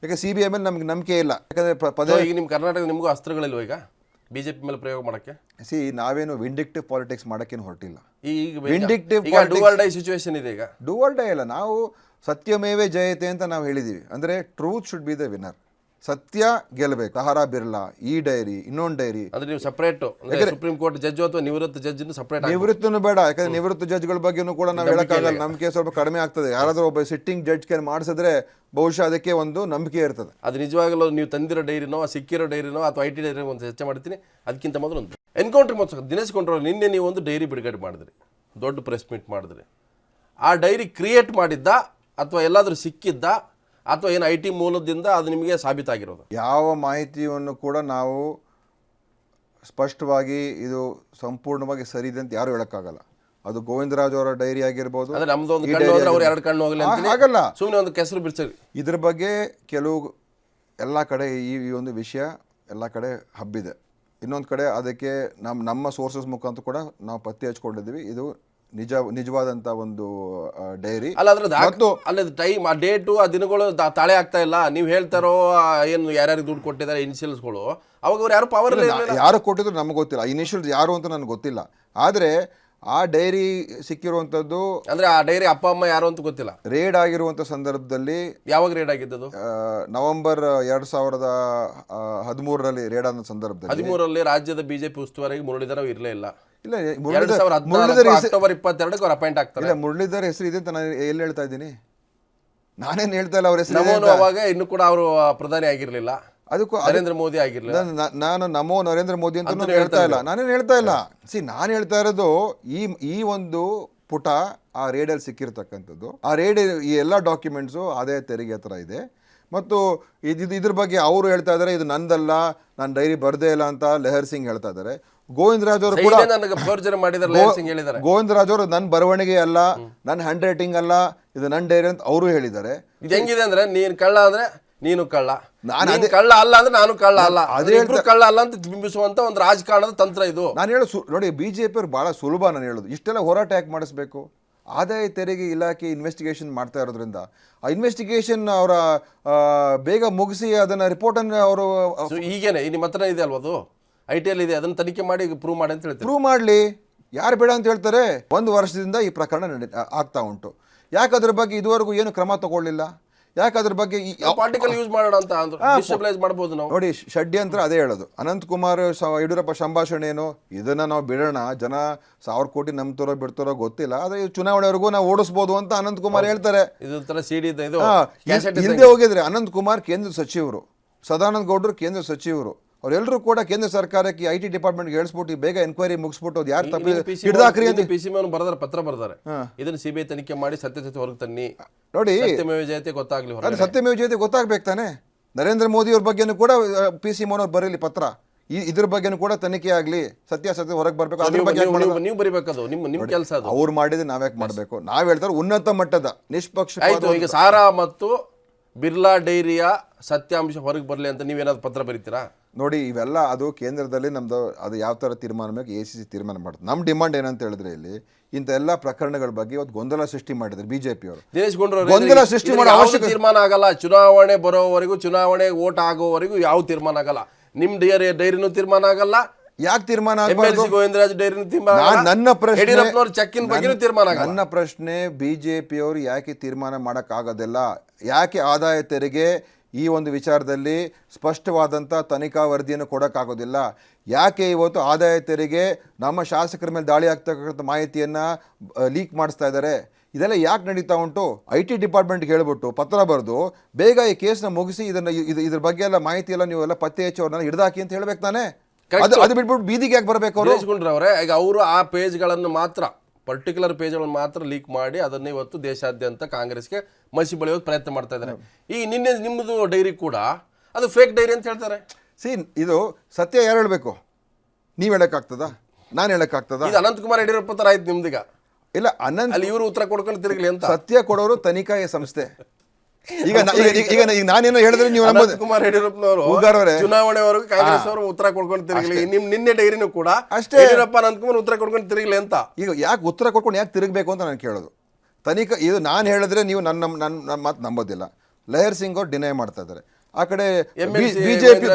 ಯಾಕೆ ಸಿ ಬಿ ಐ ಮೇಲೆ ನಮ್ಗೆ ನಂಬಿಕೆ ಇಲ್ಲ. ಯಾಕಂದ್ರೆ ಪದೇ ಈಗ ನಿಮ್ಮ ಕರ್ನಾಟಕ ನಿಮಗೂ ಅಸ್ತ್ರಗಳಿಲ್ವ ಈಗ? ಬಿಜೆಪಿ ಮೇಲೆ ಪ್ರಯೋಗ ಮಾಡಕ್ಕೆ? ಸಿ ನಾವೇನು ವಿಂಡಿಕ್ಟಿವ್ ಪಾಲಿಟಿಕ್ಸ್ ಮಾಡೋಕ್ಕೇನು ಹೊರಟಿಲ್ಲ. ಈಗ ವಿಂಡಿಕ್ಟಿವ್ ಡೈ ಸಿಚುವೇಶನ್ ಇದೆ ಈಗ. ಡೂವರ್ ಡೈ ಇಲ್ಲ ನಾವು ಸತ್ಯಮೇವೆ ಜಯತೆ ಅಂತ ನಾವು ಹೇಳಿದ್ದೀವಿ ಅಂದರೆ truth should be the winner ಸತ್ಯ ಗೆಲ್ಲಬೇಕು. ಸಹಾರಾ ಬಿರ್ಲಾ ಈ ಡೈರಿ ಇನ್ನೊಂದು ಡೈರಿ. ಅಂದ್ರೆ ನೀವು ಸಪರೇಟ್ ಸುಪ್ರೀಂ ಕೋರ್ಟ್ ಜಡ್ಜ್ ಅಥವಾ ನಿವೃತ್ತ ಜಡ್ಜ್ ಸಪರೇಟ್ ನಿವೃತ್ತನು ಬೇಡ ಯಾಕಂದ್ರೆ ನಿವೃತ್ತ ಜಡ್ಜ್ಗಳ ಬಗ್ಗೆನೂ ಕೂಡ ನಾವು ಹೇಳಕ್ಕಾಗಲ್ಲ. ನಂಬಿಕೆ ಸ್ವಲ್ಪ ಕಡಿಮೆ ಆಗ್ತದೆ. ಯಾರಾದ್ರೂ ಒಬ್ಬ ಸಿಟ್ಟಿಂಗ್ ಜಡ್ಜ್ ಕೇರ್ ಮಾಡಿಸಿದ್ರೆ ಬಹುಶಃ ಅದಕ್ಕೆ ಒಂದು ನಂಬಿಕೆ ಇರ್ತದೆ. ಅದು ನಿಜವಾಗಲೂ ನೀವು ತಂದಿರೋ ಡೈರಿನೋ ಸಿಕ್ಕಿರೋ ಡೈರಿನೋ ಅಥವಾ ಐ ಟಿ ಡೈರಿ ಒಂದು ಚರ್ಚೆ ಮಾಡ್ತೀನಿ. ಅದಕ್ಕಿಂತ ಮೊದಲು ಒಂದು. ಎನ್ಕೌಂಟರ್ ಮತ್ತು ದಿನೇಶ್ ಕೊಂಡ್ರೋ ನಿನ್ನೆ ನೀವು ಒಂದು ಡೈರಿ ಬಿಡುಗಡೆ ಮಾಡಿದ್ರಿ. ದೊಡ್ಡ ಪ್ರೆಸ್ ಮೀಟ್ ಮಾಡಿದ್ರಿ. ಆ ಡೈರಿ ಕ್ರಿಯೇಟ್ ಮಾಡಿದ್ದ ಅಥವಾ ಎಲ್ಲಾದರೂ ಸಿಕ್ಕಿದ್ದ? ಅಥವಾ ಏನು ಐ ಟಿ ಮೂಲದಿಂದ ಅದು ನಿಮಗೆ ಸಾಬೀತಾಗಿರೋದು? ಯಾವ ಮಾಹಿತಿಯನ್ನು ಕೂಡ ನಾವು ಸ್ಪಷ್ಟವಾಗಿ ಇದು ಸಂಪೂರ್ಣವಾಗಿ ಸರಿ ಇದೆ ಅಂತ ಯಾರು ಹೇಳಕ್ಕಾಗಲ್ಲ. ಅದು ಗೋವಿಂದರಾಜ್ ಅವರ ಡೈರಿ ಆಗಿರ್ಬೋದು ಅಂದ್ರೆ ನಮ್ದು ಒಂದು ಕಣ್ಣು dairy ಹೋದ್ರೆ ಅವ್ರು ಎರಡು ಕಣ್ಣು ಹೋಗಲಿ ಅಂತ ಸುಮ್ಮನೆ ಒಂದು ಕೆಸರು ಬಿಡ್ಸರಿ. ಇದ್ರ ಬಗ್ಗೆ ಕೆಲವು ಎಲ್ಲ ಕಡೆ ಈ ಈ ಒಂದು ವಿಷಯ ಎಲ್ಲ ಕಡೆ ಹಬ್ಬಿದೆ. ಇನ್ನೊಂದು ಕಡೆ ಅದಕ್ಕೆ ನಮ್ಮ ನಮ್ಮ ಸೋರ್ಸಸ್ ಮುಖಾಂತರ ಕೂಡ ನಾವು ಪತ್ತೆ ಹಚ್ಕೊಂಡಿದ್ದೀವಿ. ಇದು ನಿಜ ನಿಜವಾದಂತ ಒಂದು ಡೈರಿ. ಅಲ್ಲ ಅದ್ರದ್ದು ಅಲ್ಲ ಟೈಮ್ ಆ ಡೇಟು ಆ ದಿನಗಳು ತಾಳೆ ಆಗ್ತಾ ಇಲ್ಲ. ನೀವು ಹೇಳ್ತಾರೋ ಏನು ಯಾರ್ಯಾರಿಗೆ ದುಡ್ಡು ಕೊಟ್ಟಿದ್ದಾರೆ ಇನಿಷಿಯಲ್ಸ್ಗಳು ಅವಾಗ ಅವ್ರು ಯಾರು ಪವರ್ ಯಾರು ಕೊಟ್ಟಿದ್ರು ನಮ್ಗೆ ಗೊತ್ತಿಲ್ಲ. ಇನಿಷಿಯಲ್ಸ್ ಯಾರು ಅಂತ ನನಗೆ ಗೊತ್ತಿಲ್ಲ. ಆದರೆ ಆ ಡೈರಿ ಸಿಕ್ಕಿರುವಂಥದ್ದು ಅಂದ್ರೆ ಆ ಡೈರಿ ಅಪ್ಪ ಅಮ್ಮ ಯಾರು ಅಂತ ಗೊತ್ತಿಲ್ಲ? ರೇಡ್ ಆಗಿರುವಂಥ ಸಂದರ್ಭದಲ್ಲಿ ಯಾವಾಗ ರೇಡ್ ಆಗಿದ್ದದು? ನವೆಂಬರ್ ಎರಡ್ ಸಾವಿರದ ಹದಿಮೂರರಲ್ಲಿ ರೇಡ್ ಆದ ಸಂದರ್ಭದಲ್ಲಿ. ಹದಿಮೂರರಲ್ಲಿ ರಾಜ್ಯದ ಬಿಜೆಪಿ ಉಸ್ತುವಾರಿಗೆ ಮುರಳೀಧರ್ ಇರಲೇ ಇಲ್ಲ. ಇಲ್ಲ ಮುರಳೀಧರ್ ಅಕ್ಟೋಬರ್ ಇಪ್ಪತ್ತೆರಡಕ್ಕೆ ಅವ್ರು ಅಪಾಯಿಂಟ್ ಆಗ್ತಾರೆ. ಇಲ್ಲ ಮುರಳೀಧರ್ ಹೆಸರು ಇದೆ ಅಂತ ನಾನು ಎಲ್ಲಿ ಹೇಳ್ತಾ ಇದ್ದೀನಿ? ನಾನೇನು ಹೇಳ್ತಾ ಇಲ್ಲ ಅವ್ರ ಹೆಸರು ಅವಾಗ ಇನ್ನು ಕೂಡ ಅವರು ಪ್ರಧಾನಿ ಆಗಿರ್ಲಿಲ್ಲ. ಅದಕ್ಕೂ ನರೇಂದ್ರ ಮೋದಿ ಆಗಿರಲಿಲ್ಲ. ನಾನು- ನಮೋ ನರೇಂದ್ರ ಮೋದಿ ಅಂತ ಹೇಳ್ತಾ ಇಲ್ಲ. ನಾನೇನು ಹೇಳ್ತಾ ಇಲ್ಲ. ಸಿ ನಾನು ಹೇಳ್ತಾ ಇರೋದು ಈ ಈ ಒಂದು ಪುಟ ಆ ರೇಡಲ್ಲಿ ಸಿಕ್ಕಿರ್ತಕ್ಕಂಥದ್ದು. ಆ ರೇಡ್ ಈ ಎಲ್ಲ ಡಾಕ್ಯುಮೆಂಟ್ಸು ಆದಾಯ ತೆರಿಗೆ ಹತ್ರ ಇದೆ. ಮತ್ತು ಇದು ಇದ್ರ ಬಗ್ಗೆ ಅವರು ಹೇಳ್ತಾ ಇದ್ದಾರೆ ಇದು ನಂದಲ್ಲ ನಾನು ಡೈರಿ ಬರ್ದೇ ಇಲ್ಲ ಅಂತ ಲೆಹರ್ ಸಿಂಗ್ ಹೇಳ್ತಾ ಇದ್ದಾರೆ ಗೋವಿಂದರಾಜ್ ಅವರು ಕೂಡ ಗೋವಿಂದ ಗೋವಿಂದರಾಜ್ ಅವರು ನನ್ನ ಬರವಣಿಗೆ ಅಲ್ಲ ನನ್ನ ಹ್ಯಾಂಡ್ ರೈಟಿಂಗ್ ಅಲ್ಲ ಇದು ನನ್ನ ಡೈರಿ ಅಂತ ಅವರು ಹೇಳಿದ್ದಾರೆ. ಹೆಂಗಿದೆ ಅಂದ್ರೆ ನೀನು ಕಳ್ಳ ಅಂದ್ರೆ ನೀನು ಕಳ್ಳ. ನಾನು ಕಳ್ಳ ಅಲ್ಲ ಅಂದ್ರೆ ನಾನು ಕಳ್ಳ ಅಲ್ಲ. ಅದೇ ಇಬ್ರು ಕಳ್ಳ ಅಲ್ಲ ಅಂತ ಬಿಂಬಿಸುವಂತ ಒಂದು ರಾಜಕಾರಣದ ತಂತ್ರ ಇದು. ನಾನು ಹೇಳು ಸು ನೋಡಿ ಬಿ ಜೆ ಪಿಯವ್ರು ಭಾಳ ಸುಲಭ ನಾನು ಹೇಳೋದು. ಇಷ್ಟೆಲ್ಲ ಹೋರಾಟ ಯಾಕೆ ಮಾಡಿಸ್ಬೇಕು? ಆದಾಯ ತೆರಿಗೆ ಇಲಾಖೆ ಇನ್ವೆಸ್ಟಿಗೇಷನ್ ಮಾಡ್ತಾ ಇರೋದ್ರಿಂದ. ಆ ಇನ್ವೆಸ್ಟಿಗೇಷನ್ ಅವರ ಬೇಗ ಮುಗಿಸಿ ಅದನ್ನ ರಿಪೋರ್ಟನ್ನು ಅವರು ಈಗೇನೆ ನಿಮ್ಮ ಹತ್ರ ಇದೆ ಅಲ್ವಾ ಅದು? ಐ ಟಿ ಎಲ್ ಇದೆ ಅದನ್ನ ತನಿಖೆ ಮಾಡಿ ಪ್ರೂವ್ ಮಾಡಿ ಅಂತ ಹೇಳ್ತಾರೆ. ಪ್ರೂವ್ ಮಾಡಲಿ. ಯಾರು ಬೇಡ ಅಂತ ಹೇಳ್ತಾರೆ? ಒಂದು ವರ್ಷದಿಂದ ಈ ಪ್ರಕರಣ ನಡೆ ಆಗ್ತಾ ಉಂಟು. ಯಾಕೆ ಅದ್ರ ಬಗ್ಗೆ ಇದುವರೆಗೂ ಏನು ಕ್ರಮ ತಗೊಳ್ಳಿಲ್ಲ? ಯಾಕೆ ಅದ್ರ ಬಗ್ಗೆ ಈ ಪಾರ್ಟಿಕಲ್ ಯೂಸ್ ಮಾಡೋಣ ಅಂತ ಅಂದ್ರೆ. ಡಿಸ್ಟೆಬಲೈಸ್ ಮಾಡ್ಬೋದು ನಾವು. ನೋಡಿ ಷಡ್ಯಂತ್ರ ಅದೇ ಹೇಳೋದು. ಅನಂತಕುಮಾರ್ ಸ- ಯಡಿಯೂರಪ್ಪ ಸಂಭಾಷಣೆ ಏನು? ಇದನ್ನ ನಾವು ಬಿಡೋಣ. ಜನ ಸಾವಿರ ಕೋಟಿ ನಂಬ್ತಾರೋ ಬಿಡ್ತಾರೋ ಗೊತ್ತಿಲ್ಲ. ಆದ್ರೆ ಇದು ಚುನಾವಣೆವರೆಗೂ ನಾವು ಓಡಿಸ್ಬೋದು ಅಂತ ಅನಂತಕುಮಾರ್ ಹೇಳ್ತಾರೆ. ಇದು ತರ ಸಿಡಿ ಇದು ಹಾ, ಕ್ಯಾಸೆಟ್ ಹಿಂದೆ ಹೋಗಿದ್ರೆ ಅನಂತ್ ಕುಮಾರ್ ಕೇಂದ್ರ ಸಚಿವರು ಸದಾನಂದ ಗೌಡರು ಕೇಂದ್ರ ಸಚಿವರು. ಅವರೆಲ್ಲರೂ ಕೂಡ ಕೇಂದ್ರ ಸರ್ಕಾರಕ್ಕೆ ಐ ಟಿ ಡಿಪಾರ್ಟ್ಮೆಂಟ್ಗೆ ಹೇಳಿಸ್ಬಿಟ್ಟು ಬೇಗ ಎನ್ಕ್ವೈರಿ ಮುಗಿಸ್ಬಿಟ್ಟು ಅದು ಯಾರು ಅಂತ ಪಿ ಸಿ ಬರ್ದಾರೆ ಪತ್ರ ಬರೆದಾರೆ. ಇದನ್ನ ಸಿಬಿಐ ತನಿಖೆ ಮಾಡಿ ಸತ್ಯತೆ ಹೊರಗೆ ತನ್ನಿ. ನೋಡಿ ಸತ್ಯಮೇವ ಜಯತೆ ಗೊತ್ತಾಗ್ಲಿ ಹೊರಗೆ ಅದು ಸತ್ಯಮೇವ ಜಯತೆ ಗೊತ್ತಾಗ್ಬೇಕು ತಾನೆ? ನರೇಂದ್ರ ಮೋದಿ ಅವ್ರ ಬಗ್ಗೆನೂ ಕೂಡ ಪಿ ಸಿ ಮೋಹನ್ ಅವ್ರು ಬರೀಲಿ ಪತ್ರ. ಈ ಇದ್ರ ಬಗ್ಗೆನೂ ಕೂಡ ತನಿಖೆ ಆಗಲಿ ಸತ್ಯಾಸತ್ಯ ಹೊರಗೆ ಬರಬೇಕು ಅದ್ರ ಬಗ್ಗೆ ನೀವು? ಅದು ನಿಮ್ಮ ನಿಮ್ ಕೆಲಸ ಅದು. ಅವ್ರು ಮಾಡಿದ್ರೆ ನಾವ್ಯಾಕೆ ಮಾಡಬೇಕು? ನಾವ್ ಹೇಳ್ತಾರೆ ಉನ್ನತ ಮಟ್ಟದ ನಿಷ್ಪಕ್ಷ ಆಯ್ತು ಈಗ ಸಾರಾ ಮತ್ತು ಬಿರ್ಲಾ ಡೈರಿಯ ಸತ್ಯಾಂಶ ಹೊರಗೆ ಬರಲಿ ಅಂತ ನೀವೇನಾದ್ರು ಪತ್ರ ಬರೀತೀರಾ? ನೋಡಿ ಇವೆಲ್ಲ ಅದು ಕೇಂದ್ರದಲ್ಲಿ ನಮ್ದು ಅದು ಯಾವ ಥರ ತೀರ್ಮಾನ ಬೇಕು ಎ ಸಿ ಸಿ ತೀರ್ಮಾನ ಮಾಡುತ್ತೆ ನಮ್ಮ ಡಿಮಾಂಡ್ ಏನಂತ ಹೇಳಿದ್ರೆ ಇಲ್ಲಿ ಇಂಥ ಎಲ್ಲ ಪ್ರಕರಣಗಳ ಬಗ್ಗೆ ಇವತ್ತು ಗೊಂದಲ ಸೃಷ್ಟಿ ಮಾಡಿದ್ರು ಬಿಜೆಪಿ ದಿನೇಶ್ ಗುಂಡೂರಾವ್ ಗೊಂದಲ ಸೃಷ್ಟಿ ಮಾಡೋ ಅವಶ್ಯಕ- ತೀರ್ಮಾನ ಆಗಲ್ಲ. ಚುನಾವಣೆ ಬರೋವರೆಗೂ ಚುನಾವಣೆ ಓಟ್ ಆಗೋವರೆಗೂ ಯಾವ ತೀರ್ಮಾನ ಆಗಲ್ಲ. ನಿಮ್ಮ ಡೈರಿ ಡೈರಿನೂ ತೀರ್ಮಾನ ಆಗಲ್ಲ. ಯಾಕೆ ತೀರ್ಮಾನ ಗೋವಿಂದರಾಜ್ ಡೈರಿನೂ ತೀರ್ಮಾನ ನಾನ್- ನನ್ನ ಪ್ರಶ್ನೆ ಯಡಿಯೂರಪ್ಪನವ್ರ ಚೆಕ್ಕಿನ ಬಗ್ಗೆನೂ ತೀರ್ಮಾನ ನನ್ನ ಪ್ರಶ್ನೆ ಬಿಜೆಪಿಯವರು ಯಾಕೆ ತೀರ್ಮಾನ ಮಾಡೋಕ್ಕಾಗೋದಿಲ್ಲ? ಯಾಕೆ ಆದಾಯ ತೆರಿಗೆ ಈ ಒಂದು ವಿಚಾರದಲ್ಲಿ ಸ್ಪಷ್ಟವಾದಂಥ ತನಿಖಾ ವರದಿಯನ್ನು ಕೊಡೋಕ್ಕಾಗೋದಿಲ್ಲ. ಯಾಕೆ ಇವತ್ತು ಆದಾಯ ತೆರಿಗೆ ನಮ್ಮ ಶಾಸಕರ ಮೇಲೆ ದಾಳಿ ಆಗ್ತಕ್ಕಂಥ ಮಾಹಿತಿಯನ್ನು ಲೀಕ್ ಮಾಡಿಸ್ತಾ ಇದ್ದಾರೆ? ಇದೆಲ್ಲ ಯಾಕೆ ನಡೀತಾ ಉಂಟು? ಐ ಟಿ ಡಿಪಾರ್ಟ್ಮೆಂಟ್ಗೆ ಹೇಳ್ಬಿಟ್ಟು ಪತ್ರ ಬರೆದು ಬೇಗ ಈ ಕೇಸ್ನ ಮುಗಿಸಿ ಇದನ್ನ ಇದು ಇದ್ರ ಬಗ್ಗೆ ಎಲ್ಲ ಮಾಹಿತಿ ಎಲ್ಲ ನೀವೆಲ್ಲ ಪತ್ತೆ ಹಚ್ಚಿ ಅವ್ರನ್ನ ಹಿಡ್ದಾಕಿ ಅಂತ ಹೇಳ್ಬೇಕು ತಾನೇ? ಅದು ಅದು ಬಿಟ್ಬಿಟ್ಟು ಬೀದಿಗೆ ಯಾಕೆ ಬರಬೇಕು ಅವರು? ಈಗ ಅವರು ಆ ಪೇಜ್ಗಳನ್ನು ಮಾತ್ರ ಪರ್ಟಿಕ್ಯುಲರ್ ಪೇಜ್ಗಳನ್ನು ಮಾತ್ರ ಲೀಕ್ ಮಾಡಿ ಅದನ್ನ ಇವತ್ತು ದೇಶಾದ್ಯಂತ ಕಾಂಗ್ರೆಸ್ಗೆ ಮಸಿ ಬಳಿಯೋಕೆ ಪ್ರಯತ್ನ ಮಾಡ್ತಾ ಇದ್ದಾರೆ. ಈ ನಿನ್ನೆ ನಿಮ್ಮದು ಡೈರಿ ಕೂಡ ಅದು ಫೇಕ್ ಡೈರಿ ಅಂತ ಹೇಳ್ತಾರೆ. ಸಿ ಇದು ಸತ್ಯ ಯಾರು ಹೇಳಬೇಕು? ನೀವು ಹೇಳಕ್ಕಾಗ್ತದ? ನಾನು ಹೇಳೋಕ್ಕಾಗ್ತದ? ಇದು ಅನಂತಕುಮಾರ್ ಯಡಿಯೂರಪ್ಪ ತರ ಆಯ್ತು ನಿಮ್ದೀಗ. ಇಲ್ಲ ಅನಂತ್ ಅಲ್ಲಿ ಇವರು ಉತ್ತರ ಕೊಡ್ಕೊಂಡು ತಿರುಗಲಿ ಅಂತ. ಸತ್ಯ ಕೊಡೋರು ತನಿಖಾ ಸಂಸ್ಥೆ. ಈಗ ಈಗ- ಈಗ- ನಾನೇನೋ ಹೇಳಿದ್ರೆ ನೀವು ನಂಬೋದು. ಕುಮಾರ್ ಯಡಿಯೂರಪ್ಪನವರು. ಚುನಾವಣೆವರೆಗೂ ಕಾಂಗ್ರೆಸ್ ಅವರು ಉತ್ತರ ಕೊಡ್ಕೊಂಡು ತಿರುಗಲಿ ನಿಮ್ ನಿನ್ನೆ ಡೈರಿನೂ ಕೂಡ ಅಷ್ಟೇ. ಯಡಿಯೂರಪ್ಪ ಅನಂತಕುಮಾರ್ ಉತ್ತರ ಕೊಡ್ಕೊಂಡು ತಿರುಗಲಿ ಅಂತ. ಈಗ ಯಾಕೆ ಉತ್ತರ ಕೊಡ್ಕೊಂಡು ಯಾಕೆ ತಿರುಗಬೇಕು ಅಂತ ನಾನು ಕೇಳೋದು. ತನಿಖಾ ಇದು ನಾನು ಹೇಳಿದ್ರೆ ನೀವು ನನ್ನ ನನ್ನ ಮಾತು ನಂಬೋದಿಲ್ಲ. ಲಹರ್ ಸಿಂಗ್ ಅವ್ರು ಡಿನೈ ಮಾಡ್ತಾ ಇದ್ದಾರೆ. ಆ ಕಡೆ